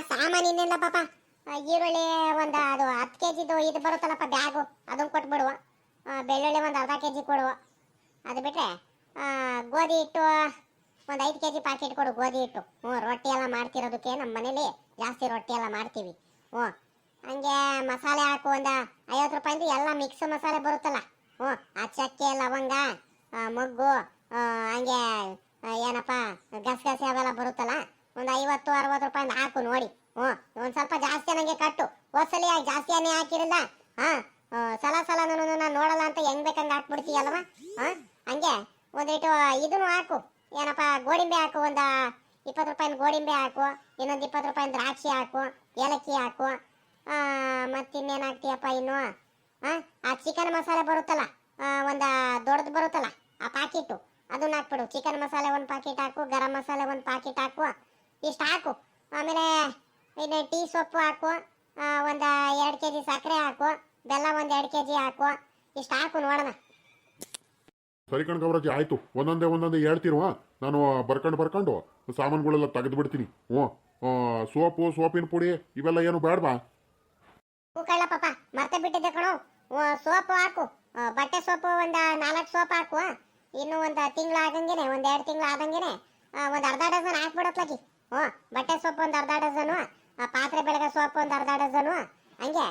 ಸಾಮಾನು ಇನ್ನೆಲ್ಲ ಪಾಪ. ಈರುಳ್ಳಿ ಒಂದು ಅದು ಹತ್ತು ಕೆ ಜಿದು ಇದು ಬರುತ್ತಲ್ಲಪ್ಪ ಬ್ಯಾಗು ಅದನ್ನು ಕೊಟ್ಬಿಡುವ. ಬೆಳ್ಳುಳ್ಳಿ ಒಂದು ಅರ್ಧ ಕೆ ಜಿ ಕೊಡುವ. ಅದು ಬಿಟ್ಟರೆ ಗೋಧಿ ಹಿಟ್ಟು ಒಂದು ಐದು ಕೆ ಜಿ ಪ್ಯಾಕೆಟ್ ಕೊಡು, ಗೋಧಿ ಹಿಟ್ಟು. ಹ್ಞೂ, ರೊಟ್ಟಿ ಎಲ್ಲ ಮಾಡ್ತಿರೋದಕ್ಕೆ ನಮ್ಮ ಮನೇಲಿ ಜಾಸ್ತಿ ರೊಟ್ಟಿ ಎಲ್ಲ ಮಾಡ್ತೀವಿ. ಹ್ಞೂ, ಹಂಗೆ ಮಸಾಲೆ ಹಾಕು ಒಂದು ಐವತ್ತು ರೂಪಾಯಿಂದ ಎಲ್ಲ ಮಿಕ್ಸ್ ಮಸಾಲೆ ಬರುತ್ತಲ್ಲ. ಹ್ಞೂ, ಆ ಚಕ್ಕೆ, ಲವಂಗ ಮೊಗ್ಗು ಹಂಗೆ ಏನಪ್ಪ, ಗಸಗಸೆ ಅವೆಲ್ಲ ಬರುತ್ತಲ್ಲ, ಒಂದು ಐವತ್ತು, ಅರವತ್ತು ರೂಪಾಯಿಂದ ಹಾಕು ನೋಡಿ. ಹ್ಞೂ ಒಂದು ಸ್ವಲ್ಪ ಜಾಸ್ತಿ ನನಗೆ ಕಟ್ಟು. ಹೋದ್ಸಲಿ ಜಾಸ್ತಿನೇ ಹಾಕಿರಲ್ಲ? ಹಾಂ ಸಲ ಸಲ ನಾನು ನೋಡಲ್ಲ ಅಂತ ಹೆಂಗ್ ಬೇಕಂಗೆ ಹಾಕ್ಬಿಡ್ತೀಯಲ್ವ? ಹಾಂ, ಹಂಗೆ ಒಂದಿಟ್ಟು ಇದನ್ನು ಹಾಕು. ಏನಪ್ಪ, ಗೋಡಿಂಬೆ ಹಾಕು, ಒಂದು ಇಪ್ಪತ್ತು ರೂಪಾಯಿನ ಗೋಡಿಂಬೆ ಹಾಕು, ಇನ್ನೊಂದು ಇಪ್ಪತ್ತು ರೂಪಾಯಿನ ದ್ರಾಕ್ಷಿ ಹಾಕು, ಏಲಕ್ಕಿ ಹಾಕು. ಮತ್ತಿನ್ನೇನು ಹಾಕ್ತೀಯಪ್ಪ ಇನ್ನು? ಹಾಂ, ಆ ಚಿಕನ್ ಮಸಾಲೆ ಬರುತ್ತಲ್ಲ ಒಂದು ದೊಡ್ಡದು ಬರುತ್ತಲ್ಲ, ಆ ಪ್ಯಾಕೆಟು ಅದನ್ನ ಹಾಕ್ಬಿಡು. ಚಿಕನ್ ಮಸಾಲೆ ಒಂದು ಪ್ಯಾಕೆಟ್ ಹಾಕು, ಗರಂ ಮಸಾಲೆ ಒಂದು ಪ್ಯಾಕೆಟ್ ಹಾಕು. ಇಷ್ಟು ಹಾಕು. ಆಮೇಲೆ ಇನ್ನು ಟೀ ಸೊಪ್ಪು ಹಾಕು ಒಂದು ಎರಡು ಕೆ ಜಿ ಸಕ್ಕರೆ ಹಾಕು ಬೆಲ್ಲ ಒಂದು ಎರಡು ಕೆ ಜಿ ಹಾಕು ಇಷ್ಟು ಹಾಕು ನೋಡೋಣ. ಸರಿ ಕಣ್ಕವ್ರಾಜಿ ಆಯಿತು. ಒಂದೊಂದೇ ಒಂದೊಂದೇ ಹೇಳ್ತಿರುವ ನಾನು ಬರ್ಕೊಂಡು ಬರ್ಕೊಂಡು ಸಾಮಾನುಗಳೆಲ್ಲ ತೆಗೆದು ಬಿಡ್ತೀನಿ ಹ್ಞೂ ಸೋಪು ಸೋಪಿನ ಪುಡಿ ಇವೆಲ್ಲ ಏನು ಬೇಡವಾ ಹೂಕಳ್ಳ ಪಾಪ ಮರ್ತೆ ಬಿಟ್ಟಿದ್ದೆ ಕಣೋ. ಸೋಪು ಹಾಕು. ಬಟ್ಟೆ ಸೋಪು ಒಂದು ನಾಲ್ಕು ಸೋಪ್ ಹಾಕು ಇನ್ನು ಒಂದು ತಿಂಗಳು ಆದಂಗೆ ಒಂದು ಎರಡು ತಿಂಗಳು ಆದಂಗೆ ಒಂದು ಅರ್ಧ ಡಜನ್ ಹಾಕ್ಬಿಡತ್ಲಾಗಿ ಹ್ಞೂ ಬಟ್ಟೆ ಸೋಪ್ ಒಂದು ಅರ್ಧ ಡಜನು ಆ ಪಾತ್ರೆ ಬೆಳಗ ಸೋಪ್ ಒಂದು ಅರ್ಧ ಡಜನು, ಹಂಗೆ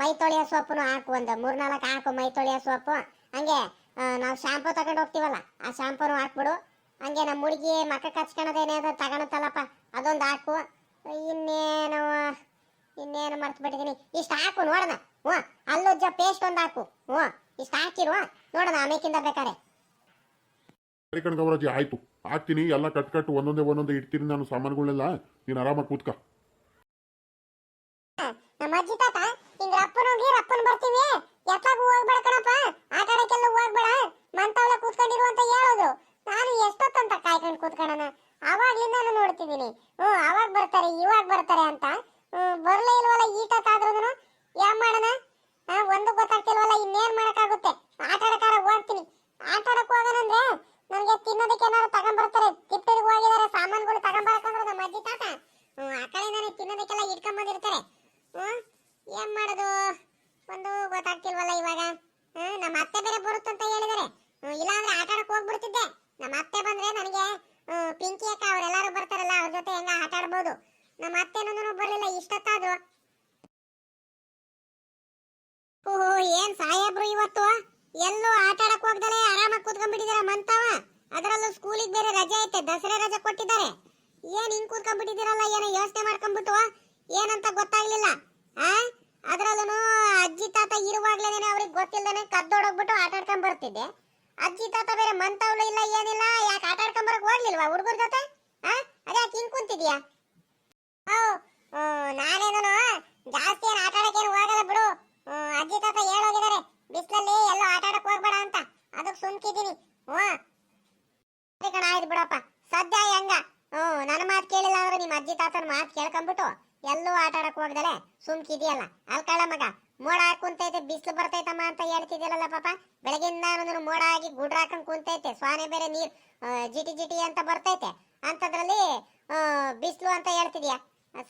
ಮೈ ತೊಳೆಯೋ ಸೋಪನು ಹಾಕು ಒಂದು ಮೂರ್ನಾಲ್ಕು ಹಾಕು ಮೈ ತೊಳೆಯೋ ಸೋಪು. ಹಂಗೆ ನಾವು ಶಾಂಪು ತಗೊಂಡು ಹೋಗ್ತೀವಲ್ಲ, ಆ ಶಾಂಪೂನು ಹಾಕ್ಬಿಡು. ಹಂಗೆ ನಮ್ಮ ಹುಡುಗಿ ಮಕ್ಕ ಕಚ್ಕೊಳೋದೇನೇನೋ ತಗೊಳತ್ತಲ್ಲಪ್ಪ ಅದೊಂದು ಹಾಕು. ಇನ್ನೇನು ಇನ್ನೇನು ಮರ್ತುಬಿಟ್ಟಿದ್ದೀನಿ ಇಷ್ಟು ಹಾಕು ನೋಡೋಣ, ಹ್ಞೂ ಅಲ್ಲುಜ್ಜ ಪೇಸ್ಟ್ ಒಂದು ಹಾಕು, ಹ್ಞೂ, ಇಷ್ಟು ಹಾಕಿರುವ ನೋಡೋಣ ಆಮೇಕಿಂದ ಬೇಕಾರೆ ಸರಿ ಕಣ್ ಆಯ್ತು. ಹಾಕ್ತೀನಿ, ಎಲ್ಲ ಕಟ್ ಕಟ್ಟು ಒಂದೊಂದೇ ಒಂದೊಂದೇ ಇಡ್ತೀನಿ ನಾನು ಸಾಮಾನುಗಳೆಲ್ಲ ನೀನು ಆರಾಮಾಗಿ ಕೂತ್ಕ ನಮ್ಮ ಅಜ್ಜಿ ತಾತ ಹಿಂಗ ಅಪ್ಪನ ಹೋಗಿ ಅಪ್ಪನ ಬರ್ತೀವಿ ಎತ್ತಾಗೂ ಹೋಗ್ಬೇಡ ಕಣಪ್ಪ ಆಟ ಆಡಕ್ಕೆಲ್ಲ ಹೋಗ್ಬೇಡ ಮಂತವಳ ಕೂತ್ಕೊಂಡಿರು ಅಂತ ಹೇಳೋದು ನಾನು ಎಷ್ಟೊತ್ತಂತ ಕಾಯ್ಕೊಂಡು ಕೂತ್ಕೊಳ್ಳೋಣ? ಅವಾಗ್ಲಿಂದ ನಾನು ನೋಡ್ತಿದ್ದೀನಿ. ಹ್ಞೂ ಅವಾಗ ಬರ್ತಾರೆ, ಇವಾಗ ಬರ್ತಾರೆ ಅಂತ. ಬರ್ಲೇ ಇಲ್ವಲ್ಲ ಈಟತ್ತಾದ್ರೂ ಏನ್ ಮಾಡೋಣ? ಒಂದು ಗೊತ್ತಾಗ್ತಿಲ್ವಲ್ಲ, ಇನ್ನೇನ್ ಮಾಡೋಕ್ಕಾಗುತ್ತೆ? ಆಟ ಆಡಕ್ಕಾರ ಹೋಗ್ತೀನಿ. ಆಟ ಆಡಕ್ ಹೋಗೋಣಂದ್ರೆ ನನಗೆ ತಿನ್ನೋದಕ್ಕೆ ಏನಾದ್ರು ತಗೊಂಡ್ಬರ್ತಾರೆ ತಿಪ್ಪಡಿಗೆ ಹೋಗಿದ್ದಾರೆ ಸಾಮಾನುಗಳು ತಗೊಂಡ್ಬರಕಂದ್ರೆ ನಮ್ಮ ಅಜ್ಜಿ ತಾತ. ಆ ಕಡೆಯಿಂದಾನೆ ತಿನ್ನೋದಕ್ಕೆಲ್ಲ ಇಟ್ಕೊಂಡ್ ಹ್ಮ್ ಏನ್ ಮಾಡೋದು ಒಂದು ಗೊತ್ತಾಗ್ತಿಲ್ವಲ್ಲ ಇವಾಗ ಹ್ಮ್, ನಮ್ಮ ಅತ್ತೆ ಬೇರೆ ಬರುತ್ತಂತ ಹೇಳಿದಾರೆ ಹ್ಮ್, ಇಲ್ಲ ಅಂದ್ರೆ ಆಟ ಆಡಕ್ ಹೋಗ್ಬಿಡ್ತಿದ್ದೆ ನಮ್ಮ ಅತ್ತೆ ಬಂದ್ರೆ ನನಗೆ ಹ್ಮ್, ಪಿಂಕಿ ಅಕ್ಕ ಅವರೆಲ್ಲರೂ ಬರ್ತಾರಲ್ಲ ಅವ್ರ ಜೊತೆ ಹೆಂಗ ಆಟ ಆಡ್ಬೋದು ನಮ್ಮ ಅತ್ತೆನೂ ಬರ್ಲಿಲ್ಲ ಇಷ್ಟೊತ್ತಾದ್ರು ಓಹೋ ಏನ್ ಸಾಹೇಬ್ರು ಇವತ್ತು ಎಲ್ಲೂ ಆಟ ಆಡಕ್ ಹೋಗ್ದಲೆ ಆರಾಮಾಗಿ ಕೂತ್ಕೊಂಡ್ಬಿಟ್ಟಿದಾರ ಮಂತಾವ ಅದರಲ್ಲೂ ಸ್ಕೂಲಿಗೆ ಬೇರೆ ರಜೆ ಐತೆ ದಸರಾ ರಜೆ ಕೊಟ್ಟಿದ್ದಾರೆ ಏನ್ ಹಿಂಗ್ ಕೂತ್ಕೊಂಡ್ಬಿಟ್ಟಿದ್ದೀರಲ್ಲ ಏನೋ ಯೋಚನೆ ಮಾಡ್ಕೊಂಡ್ಬಿಟ್ಟು ಏನಂತ ಗೊತ್ತಾಗ್ಲಿಲ್ಲ ಆ ಅದ್ರಲ್ಲೂ ಅಜ್ಜಿ ತಾತ ಇರುವಾಗ್ಲೇನೆ ಅವ್ರಿಗೆ ಗೊತ್ತಿಲ್ಲದೇನೆ ಕದ್ದೋಡೋಗ್ಬಿಟ್ಟು ಆಟ ಆಡ್ಕೊಂಡ್ ಬರ್ತಿದ್ದೆ ಅಜ್ಜಿ ತಾತ ಬೇರೆ ಮಂತವ್ಲು ಇಲ್ಲ ಏನಿಲ್ಲ ಯಾಕೆ ಆಟ ಆಡ್ಕೊಂಡ್ ಬರಕ್ ಹೋಗ್ಲಿಲ್ವಾ ಹುಡುಗರ ಜೊತೆ ಆ ಅದ್ಯಾಕೆ ಹಿಂಗ್ ಕುಂತಿದ್ಯಾ ಓ ನಾನೇನು ಜಾಸ್ತಿ ಏನು ಆಟ ಆಡಕ್ಕೆ ಹೋಗಲ್ಲ ಬಿಡು ಹ್ಮ್, ಅಜ್ಜಿ ತಾತ ಹೇಳೋಗಿದ್ದಾರೆ ಎಲ್ಲೋ ಹೋಗ್ಬೇಡ ಅಂತ. ಅದಕ್ಕೆ ಸುಮ್ಕಿದ್ದೀನಿ ಹ್ಞೂ. ಕಣ, ಆಯ್ತು ಬಿಡಪ್ಪ. ಸದ್ಯ ಹೆಂಗ? ಹ್ಞೂ ನನ್ನ ಮಾತು ಕೇಳಿಲ್ಲ ಅಂದ್ರೆ ನಿಮ್ಮ ಅಜ್ಜಿ ತಾತನ ಮಾತು ಕೇಳ್ಕೊಂಬಿಟ್ಟು ಎಲ್ಲೂ ಆಟ ಆಡಕ್ ಹೋಗ್ದಲೆ ಸುಮ್ಕಿದೆಯಲ್ಲ. ಅಲ್ಕಳ ಮಗ. ಮೋಡ ಕುಂತೈತೆ, ಬಿಸಿಲು ಬರ್ತೈತಮ್ಮ ಅಂತ ಹೇಳ್ತಿದ್ಯಲ್ಲ ಪಾಪ. ಬೆಳಗಿಂದ ಮೋಡ ಆಗಿ ಗುಡ್ರ ಹಾಕೊಂಡ್ ಕುಂತೈತೆ, ಸ್ವಾನೆ ಬೇರೆ ನೀರು ಜಿಟಿ ಜಿಟಿ ಅಂತ ಬರ್ತೈತೆ. ಅಂತದ್ರಲ್ಲಿ ಬಿಸಿಲು ಅಂತ ಹೇಳ್ತಿದ್ಯಾ?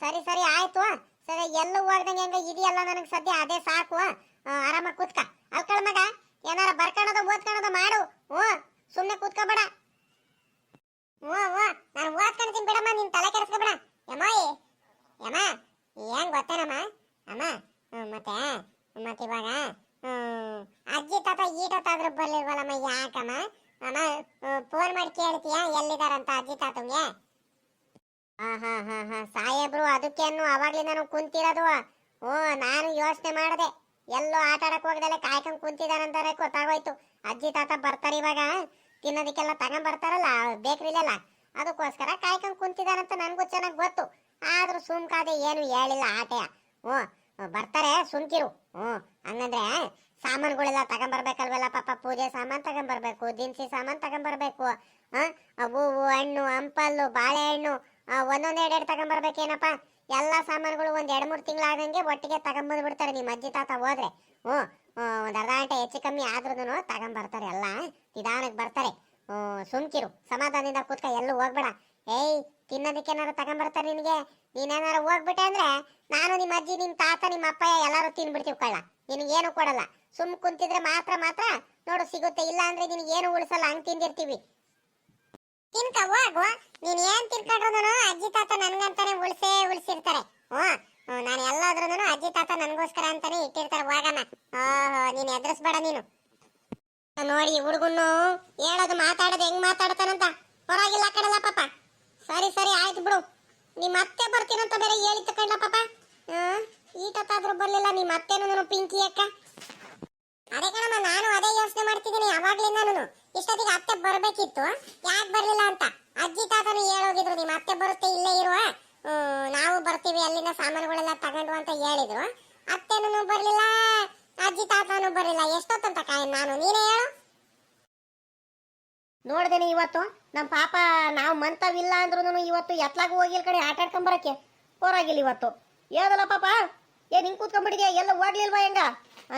ಸರಿ ಸರಿ, ಆಯ್ತು. ಸರಿ, ಎಲ್ಲೂ ಹೋಗ್ದಂಗೆ ಹೆಂಗ ಇದೆಯಲ್ಲ ನನಗೆ ಸದ್ಯ, ಅದೇ ಸಾಕು. ಆರಾಮಾಗಿ ಕೂತ್ಕ. ಅಲ್ಕಳ ಮಗ. ಏನಾರ ಬರ್ಕಣದ, ಓದ್ಕಣದ ಮಾಡು. ಓ ಸುಮ್ಮನೆ ಕೂತ್ಕೋಬೇಡ. ಹ್ಞೂ ಹ್ಞೂ. ನಾನು ಓದ್ಕೊಳ್ತೀನಿ ಬಿಡಮ್ಮ, ನಿನ್ ತಲೆ ಕೆಡಿಸ್ಕೋಬೇಡ. ಯಮ್ಮಾಯಿ ಯಮ್ಮ, ಏನ್ ಗೊತ್ತೇನಮ್ಮ? ಅಮ್ಮ ಮತ್ತೆ ಮತ್ತೆ ಇವಾಗ ಅಜ್ಜಿ ತಾತ ಈಟತ್ತಾದ್ರೂ ಬರ್ಲಿಲ್ವಲ್ಲಮ್ಮ, ಯಾಕಮ್ಮ? ಅಮ್ಮ ಫೋನ್ ಮಾಡಿ ಕೇಳ್ತೀಯ? ಎಲ್ಲಿದಾರಂತ ಅಜ್ಜಿ ತಾತಂಗೆ? ಹಾ ಹಾ ಹಾ ಸಾಹೇಬ್ರು, ಅದಕ್ಕೇನು ಅವಾಗ್ಲಿಂದ ನಾನು ಕುಂತಿರೋದು. ಓ ನಾನು ಯೋಚನೆ ಮಾಡಿದೆ. ಎಲ್ಲೋ ಆಟ ಆಡಕ್ ಹೋಗದಲ್ಲೇ ಕಾಯ್ಕೊಂಡ್ ಕುಂತಿದಾರಂತಾರೆ ಗೊತ್ತಾಗೋಯ್ತು. ಅಜ್ಜಿ, ತಾತ ಬರ್ತಾರೆ ಇವಾಗ. ತಿನ್ನೋದಕ್ಕೆಲ್ಲ ತಗೊಂಡ್ ಬರ್ತಾರಲ್ಲ ಬೇಕ್ರಿಲೆಲ್ಲ ಅದಕ್ಕೋಸ್ಕರ ಕಾಯ್ಕೊಂಡ್ ಕುಂತಿದಾರಂತ ನನಗೂ ಚೆನ್ನಾಗಿ ಗೊತ್ತು. ಆದ್ರೂ ಸುಮ್ಕಾದೆ ಏನು ಹೇಳಿಲ್ಲ ಆಟೆಯ. ಓ ಬರ್ತಾರೆ ಸುಮ್ಕಿರು. ಹ್ಞೂ, ಹಂಗಂದ್ರೆ ಸಾಮಾನುಗಳೆಲ್ಲ ತಗೊಂಬರ್ಬೇಕಲ್ವಲ್ಲ ಪಾಪ, ಪೂಜೆ ಸಾಮಾನು ತಗೊಂಬರ್ಬೇಕು ದಿನಸಿ ಸಾಮಾನು ತಗೊಂಬರ್ಬೇಕು ಹೂವು, ಹಣ್ಣು, ಹಂಪಲ್ಲು, ಬಾಳೆಹಣ್ಣು ಒಂದೊಂದ್ ಎರಡೆರಡು ತಗೊಂಬರ್ಬೇಕೇನಪ್ಪ ಎಲ್ಲ ಸಾಮಾನುಗಳು ಒಂದ್ ಎರಡ್ ಮೂರು ತಿಂಗಳಾಗಂಗೆ ಒಟ್ಟಿಗೆ ತಗೊಂಬಂದು ಬಿಡ್ತಾರೆ ನಿಮ್ಮ ಅಜ್ಜಿ ತಾತ ಹೋದ್ರೆ. ಹ್ಞೂ ಒಂದ್ ಅರ್ಧ ಗಂಟೆ ಹೆಚ್ಚು ಕಮ್ಮಿ ಆದ್ರೂ ತಗೊಂಬರ್ತಾರೆ ಎಲ್ಲ ನಿಧಾನಕ್ಕೆ ಬರ್ತಾರೆ. ಸುಮ್ಕಿರು. ಸಮಾಧಾನದಿಂದ ಕೂತ್ಕ, ಎಲ್ಲೂ ಹೋಗ್ಬೇಡ. ಏಯ್ ತಿನ್ನೋದಕ್ಕೇನಾರು ತಗೊಂಬರ್ತಾರೆ ನಿನಗೆ? ನೀನೇನಾರು ಹೋಗ್ಬಿಟ್ಟೆ ಅಂದ್ರೆ ನಾನು ನಿಮ್ಮ ಅಜ್ಜಿ ನಿಮ್ಮ ತಾತ ನಿಮ್ಮ ಅಪ್ಪಯ್ಯ ಎಲ್ಲರೂ ತಿನ್ಬಿಡ್ತೀವಿ ಕಳ್ಳ. ನಿನಗೇನು ಕೊಡಲ್ಲ. ಸುಮ್ ಕುಂತಿದ್ರೆ ಮಾತ್ರ ಮಾತ್ರ ನೋಡು ಸಿಗುತ್ತೆ. ಇಲ್ಲ ಅಂದ್ರೆ ನಿನಗೇನು ಉಳಿಸಲ್ಲ. ಹಂಗ್ ತಿಂದಿರ್ತೀವಿ. ತಿನ್ಕ ಹೋಗು ನೀನ್ ಏನ್ ತಿನ್ಕೊಂಡ್ರು ಅಜ್ಜಿ ತಾತ ನನ್ಗಂತಾನೆ ಉಳ್ಸೇ ಉಳ್ಸಿರ್ತಾರೆ. ಹ್ಮ್ ನಾನು ಎಲ್ಲಾದ್ರೂ ಅಜ್ಜಿ ತಾತ ನನ್ಗೋಸ್ಕರ ಅಂತಾನೆ ಇಟ್ಟಿರ್ತಾರೆ ಹೋಗಮ್ಮ ಓಹೋ, ನೀನ್ ಎದುರಿಸ್ಬೇಡ ನೀನು. ನೋಡಿ ಹುಡುಗನು ಹೇಳೋದು ಮಾತಾಡೋದು ಹೆಂಗ್ ಮಾತಾಡ್ತಾನಂತ. ಪರವಾಗಿಲ್ಲ ಕಡಲ ಪಾಪ. ಸರಿ ಸರಿ, ಆಯ್ತು ಬಿಡು. ನಿಮ್ಮ ಅತ್ತೆ ಬರ್ತೀನಂತ ಬೇರೆ ಹೇಳಿ ತಕೊಂಡ ಪಾಪ? ಈಟತ್ತಾದ್ರೂ ಬರ್ಲಿಲ್ಲ ನಿಮ್ಮ ಅತ್ತೆನೂ ಪಿಂಕಿ ಅಕ್ಕ. ಅದೇ ಕಣಮ್ಮ, ನಾನು ಅದೇ ಯೋಚನೆ ಮಾಡ್ತಿದ್ದೀನಿ ಯಾವಾಗ್ಲಿಂದಾನು ಇಷ್ಟೊತ್ತಿಗೆ ಅತ್ತೆ ಬರ್ಬೇಕಿತ್ತು. ಯಾಕೆ ಬರ್ಲಿಲ್ಲ ಅಂತ? ಅಜ್ಜಿ ತಾತನು ಹೇಳೋಗಿದ್ರು ನಿಮ್ಮ ಅತ್ತೆ ಬರುತ್ತೆ, ಇಲ್ಲೇ ಇರುವ ನಾವು ಬರ್ತೀವಿ, ಅಲ್ಲಿನ ಸಾಮಾನುಗಳೆಲ್ಲ ತಗೊಂಡು ಅಂತ ಹೇಳಿದ್ರು. ಅತ್ತೆನೂ ಬರ್ಲಿಲ್ಲ, ಅಜ್ಜಿ ತಾತನು ಬರ್ಲಿಲ್ಲ. ಎಷ್ಟೊತ್ತಂತ ಕಾಯಿ ನಾನು? ನೀನೇ ಹೇಳು. ನೋಡ್ದೇನೆ ಇವತ್ತು ನಮ್ಮ ಪಾಪ ನಾವು ಮಂತವಿಲ್ಲ ಅಂದ್ರೂ ಇವತ್ತು ಎತ್ಲಾಗ ಹೋಗಿಲ್ ಕಡೆ ಆಟ ಆಡ್ಕೊಂಬರಕ್ಕೆ ಹೋರಾಗಿಲ್ಲ ಇವತ್ತು. ಹೇಳ್ದಲ್ಲ ಪಾಪ? ಏನ್ ಹಿಂಗ್ ಕೂತ್ಕೊಂಡ್ಬಿಟ್ಟಿದ್ಯಾ? ಎಲ್ಲ ಹೋಗ್ಲಿಲ್ವಾ ಹೆಂಗ?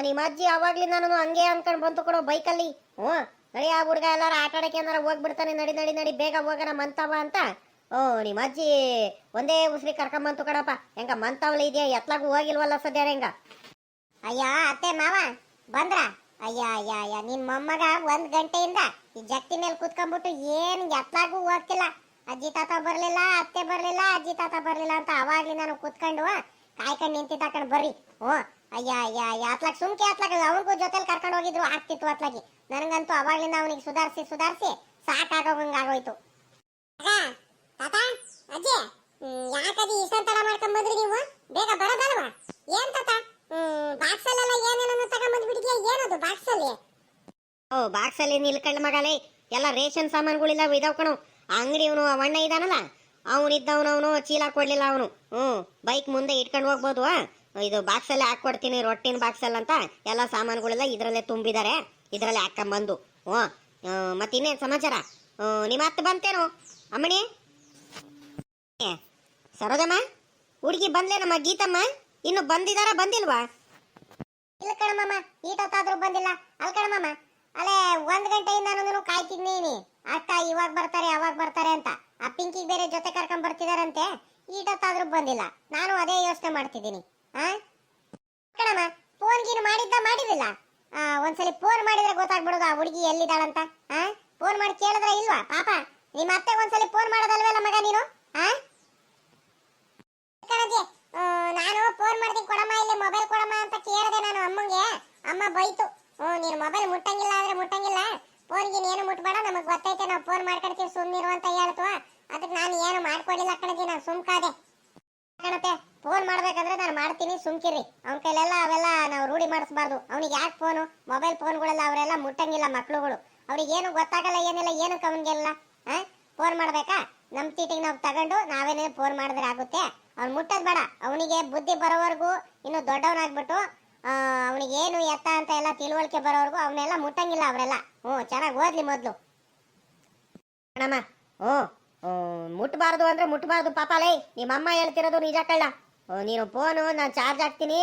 ನಿಮ್ಮ ಅಜ್ಜಿ ಅವಾಗ್ಲಿಂದ ನಾನು ಹಂಗೆ ಅನ್ಕೊಂಡ್ ಬಂತು ಕೊಡೋ ಬೈಕಲ್ಲಿ. ಹ್ಞೂ ನಡಿ ಆ ಹುಡುಗ ಎಲ್ಲಾರು ಆಟ ಆಡಕ್ಕೆ ಏನಾರ ಹೋಗ್ಬಿಡ್ತಾನೆ, ನಡಿ ನಡಿ ನಡಿ, ಬೇಗ ಹೋಗೋಣ ಮಂತವ ಅಂತ. ಓ, ನಿಮ್ಮ ಅಜ್ಜಿ ಒಂದೇ ಉಸಿರಿ ಕರ್ಕೊಂಬಂತು ಕಣಪ್ಪ. ಹೆಂಗ ಮಂತವಲ್ಲ ಇದೆಯಾ? ಎತ್ಲಾಗೂ ಹೋಗಿಲ್ವಲ್ಲ ಸದ್ಯ ಹೆಂಗ? ಅಯ್ಯ, ಅತ್ತೆ, ಮಾವ, ಬಂದ್ರ? ಅಯ್ಯ ಅಯ್ಯ ಅಯ್ಯ ನಿಮ್ ಮೊಮ್ಮಗ ಒಂದ್ ಗಂಟೆಯಿಂದ ಈ ಜಟ್ಟಿ ಮೇಲೆ ಕುತ್ಕೊಂಡ್ಬಿಟ್ಟು ಏನ್ ಎತ್ಲಾಗೂ ಹೋಗ್ತಿಲ್ಲ. ಅಜ್ಜಿ ತಾತ ಬರ್ಲಿಲ್ಲ, ಅತ್ತೆ ಬರ್ಲಿಲ್ಲ, ಅಜ್ಜಿ ತಾತ ಬರ್ಲಿಲ್ಲ ಅಂತ ಅವಾಗ್ಲಿ ನಾನು ಕುತ್ಕೊಂಡು ಕಾಯ್ಕೊಂಡು ನಿಂತಿದ್ದ ಕಣ್ ಬರ್ರಿ. ಓ, ಅಯ್ಯ ಅಯ್ಯ ಅಯ್ಯ, ಅತ್ಲಾಗ ಸುಮ್ಕೆ ಅತ್ಲಾಗ, ಅವ್ರಿಗೂ ಜೊತೆಲಿ ಕರ್ಕೊಂಡು ಹೋಗಿದ್ರು, ಆಗ್ತಿತ್ತು ಅತ್ಲಾಗಿ. ನನಗಂತೂ ಅವಾಗ್ಲಿಂದ ಅವನಿಗೆ ಸುಧಾರಿಸಿ ಸುಧಾರಿಸಿ ಸಾಕಾಗೋಗಂಗಾಗೋಯ್ತು ತಾತ, ಅಜ್ಜಿ ಯಾಕದಿ ಇಷ್ಟೊಂದು ತಡ ಮಾಡ್ಕೊಂಡ್ ಬಂದ್ರಿ ನೀವು? ಬೇಗ ಬರೋದಲ್ವಾ? ಏನ್ ತಾತ? ಬಾಕ್ಸ್ ಅಲ್ಲೆಲ್ಲ ಏನೇನೋ ತಗೊಂಡ್ ಬಿಟ್ಟಿದ್ಯಾ? ಏನದು ಬಾಕ್ಸ್ ಅಲ್ಲಿ ಓ, ಬಾಕ್ಸಲ್ಲಿ ನಿಲ್ಕಂಡ್ ಮಗಲೇ ಎಲ್ಲ ರೇಷನ್ ಸಾಮಾನುಗಳಿಲ್ಲ ಇದಾವ್ ಕಣು. ಅಂಗಡಿ ಅವನು ಅವಣ್ಣ ಇದಾನಲ್ಲ ಅವನಿದ್ದವನು ಅವನು ಚೀಲ ಕೊಡ್ಲಿಲ್ಲ ಅವನು. ಹ್ಞೂ ಬೈಕ್ ಮುಂದೆ ಇಟ್ಕೊಂಡು ಹೋಗ್ಬೋದು? ಇದು ಬಾಕ್ಸಲ್ಲಿ ಹಾಕ್ಕೊಡ್ತೀನಿ, ರೊಟ್ಟಿನ ಬಾಕ್ಸಲ್ಲಿ ಅಂತ ಎಲ್ಲ ಸಾಮಾನುಗಳೆಲ್ಲ ಇದರಲ್ಲೇ ತುಂಬಿದ್ದಾರೆ ಇದರಲ್ಲೇ ಹಾಕೊಂಬಂದು ಹ್ಞೂ ಮತ್ತಿನ್ನೇನು ಸಮಾಚಾರ? ಆ, ನಿಮ್ಮ ಅತ್ತೆ ಬಂತೇನು? ಅಮ್ಮಣಿ? ಸರೋದಮ್ಮ ಹುಡುಗಿ ಬಂದ್ಲೇನಮ್ಮ ಗೀತಮ್ಮ? ಇನ್ನು ಬಂದಿದಾರ ಬಂದಿಲ್ವಾ? ಇಲ್ಲ ಕಣಮ್ಮ ಈಟೊತ್ತಾದ್ರೂ ಬಂದಿಲ್ಲ. ಅಲ್ ಕಣಮ್ಮ ಅಲ್ಲೇ ಒಂದ್ ಗಂಟೆಯಿಂದ ನಾನು. ಕಾಯ್ತಿದ್ದೀನಿ ಅಕ್ಕ ಇವಾಗ ಬರ್ತಾರೆ ಅವಾಗ ಬರ್ತಾರೆ ಅಂತ. ಆ ಪಿಂಕಿಗೆ ಬೇರೆ ಜೊತೆ ಕರ್ಕೊಂಡ್ ಬರ್ತಿದಾರಂತೆ. ಈಟೊತ್ತಾದ್ರೂ ಬಂದಿಲ್ಲ. ನಾನು ಅದೇ ಯೋಚನೆ ಮಾಡ್ತಿದ್ದೀನಿ. ಆ? ಕಣಮ್ಮ ಫೋನ್ ಗೀನ್ ಮಾಡಿದ್ದ ಮಾಡಿದಿಲ್ಲ ಒಂದ್ಸಲಿ ಫೋನ್ ಮಾಡಿದ್ರೆ ಗೊತ್ತಾಗ್ಬಿಡೋದು ಆ ಹುಡುಗಿ ಎಲ್ಲಿದ್ದಾಳಂತ? ಆ? ಫೋನ್ ಮಾಡಿ ಕೇಳಿದ್ರೆ ಇಲ್ವಾ ಪಾಪ? ನಿಮ್ಮ ಅತ್ತೆ ಒಂದ್ಸಲಿ ಫೋನ್ ಮಾಡೋದಲ್ವಲ್ಲ ಮಗ ನೀನು? ಆ? ನಾನು ಫೋನ್ ಮಾಡ್ತೀನಿ ಕೊಡಮ್ಮ, ಇಲ್ಲಿ ಮೊಬೈಲ್ ಕೊಡಮ್ಮ ಅಂತ ಕೇಳಿದೆ ನಾನು ಅಮ್ಮಂಗೆ. ಅಮ್ಮ ಬೈತು. ನೀನು ಮೊಬೈಲ್ ಮುಟ್ಟಂಗಿಲ್ಲ ಆದ್ರೆ ಮುಟ್ಟಂಗಿಲ್ಲ. ಫೋನ್ಗೆ ಏನು ಮುಟ್ಬೇಡ, ನಮಗೆ ಗೊತ್ತೈತೆ ನಾವು ಫೋನ್ ಮಾಡ್ಕೊಡ್ತೀವಿ ಸುಮ್ಮನಿರು ಅಂತ ಹೇಳ್ತು. ಅದಕ್ಕೆ ನಾನು ಏನು ಮಾಡ್ಕೊಡಿಲ್ಲ ಕಣಜಿ, ನಾನು ಸುಮ್ಕಾದೆ. ಕಣತೆ ಫೋನ್ ಮಾಡ್ಬೇಕಂದ್ರೆ ನಾನು ಮಾಡ್ತೀನಿ, ಸುಮ್ಕಿರಿ. ಅವ್ನ ಕೈಲೆಲ್ಲ ಅವೆಲ್ಲ ನಾವು ರೂಢಿ ಮಾಡಿಸ್ಬಾರ್ದು. ಅವ್ನಿಗೆ ಯಾಕೆ ಫೋನು ಮೊಬೈಲ್ ಫೋನ್ಗಳೆಲ್ಲ ಅವರೆಲ್ಲ ಮುಟ್ಟಂಗಿಲ್ಲ ಮಕ್ಳುಗಳು. ಅವ್ರಿಗೆ ಏನು ಗೊತ್ತಾಗಲ್ಲ, ಏನಿಲ್ಲ, ಏನಕ್ಕೆ ಅವನಿಗೆಲ್ಲ ಫೋನ್ ಮಾಡ್ಬೇಕಾ? ನಮ್ಮ ಚೀಟಿಗೆ ನಾವು ತಗೊಂಡು ನಾವೇನೇ ಫೋನ್ ಮಾಡಿದ್ರೆ ಆಗುತ್ತೆ. ಅವ್ನು ಮುಟ್ಟೋದು ಬೇಡ. ಅವನಿಗೆ ಬುದ್ಧಿ ಬರೋವರೆಗೂ ಇನ್ನು ದೊಡ್ಡವನಾಗ್ಬಿಟ್ಟು ಅವನಿಗೆ ಏನು ಎತ್ತ ಅಂತ ಎಲ್ಲ ತಿಳುವಳಿಕೆ ಬರೋವರೆಗೂ ಅವನ್ನೆಲ್ಲ ಮುಟ್ಟಂಗಿಲ್ಲ ಅವರೆಲ್ಲ. ಹ್ಞೂ, ಚೆನ್ನಾಗಿ ಓದ್ಲಿ ಮೊದಲು. ಅಣ್ಣಮ್ಮ ಹ್ಞೂ. ಮುಟ್ಬಾರ್ದು ಅಂದ್ರೆ ಮುಟ್ಬಾರ್ದು ಲೈ. ನಿಮ್ಮಮ್ಮ ಹೇಳ್ತಿರೋದು ನಿಜ ಕಳ್ಳ ನೀನು ಫೋನು ನಾನು ಚಾರ್ಜ್ ಹಾಕ್ತೀನಿ.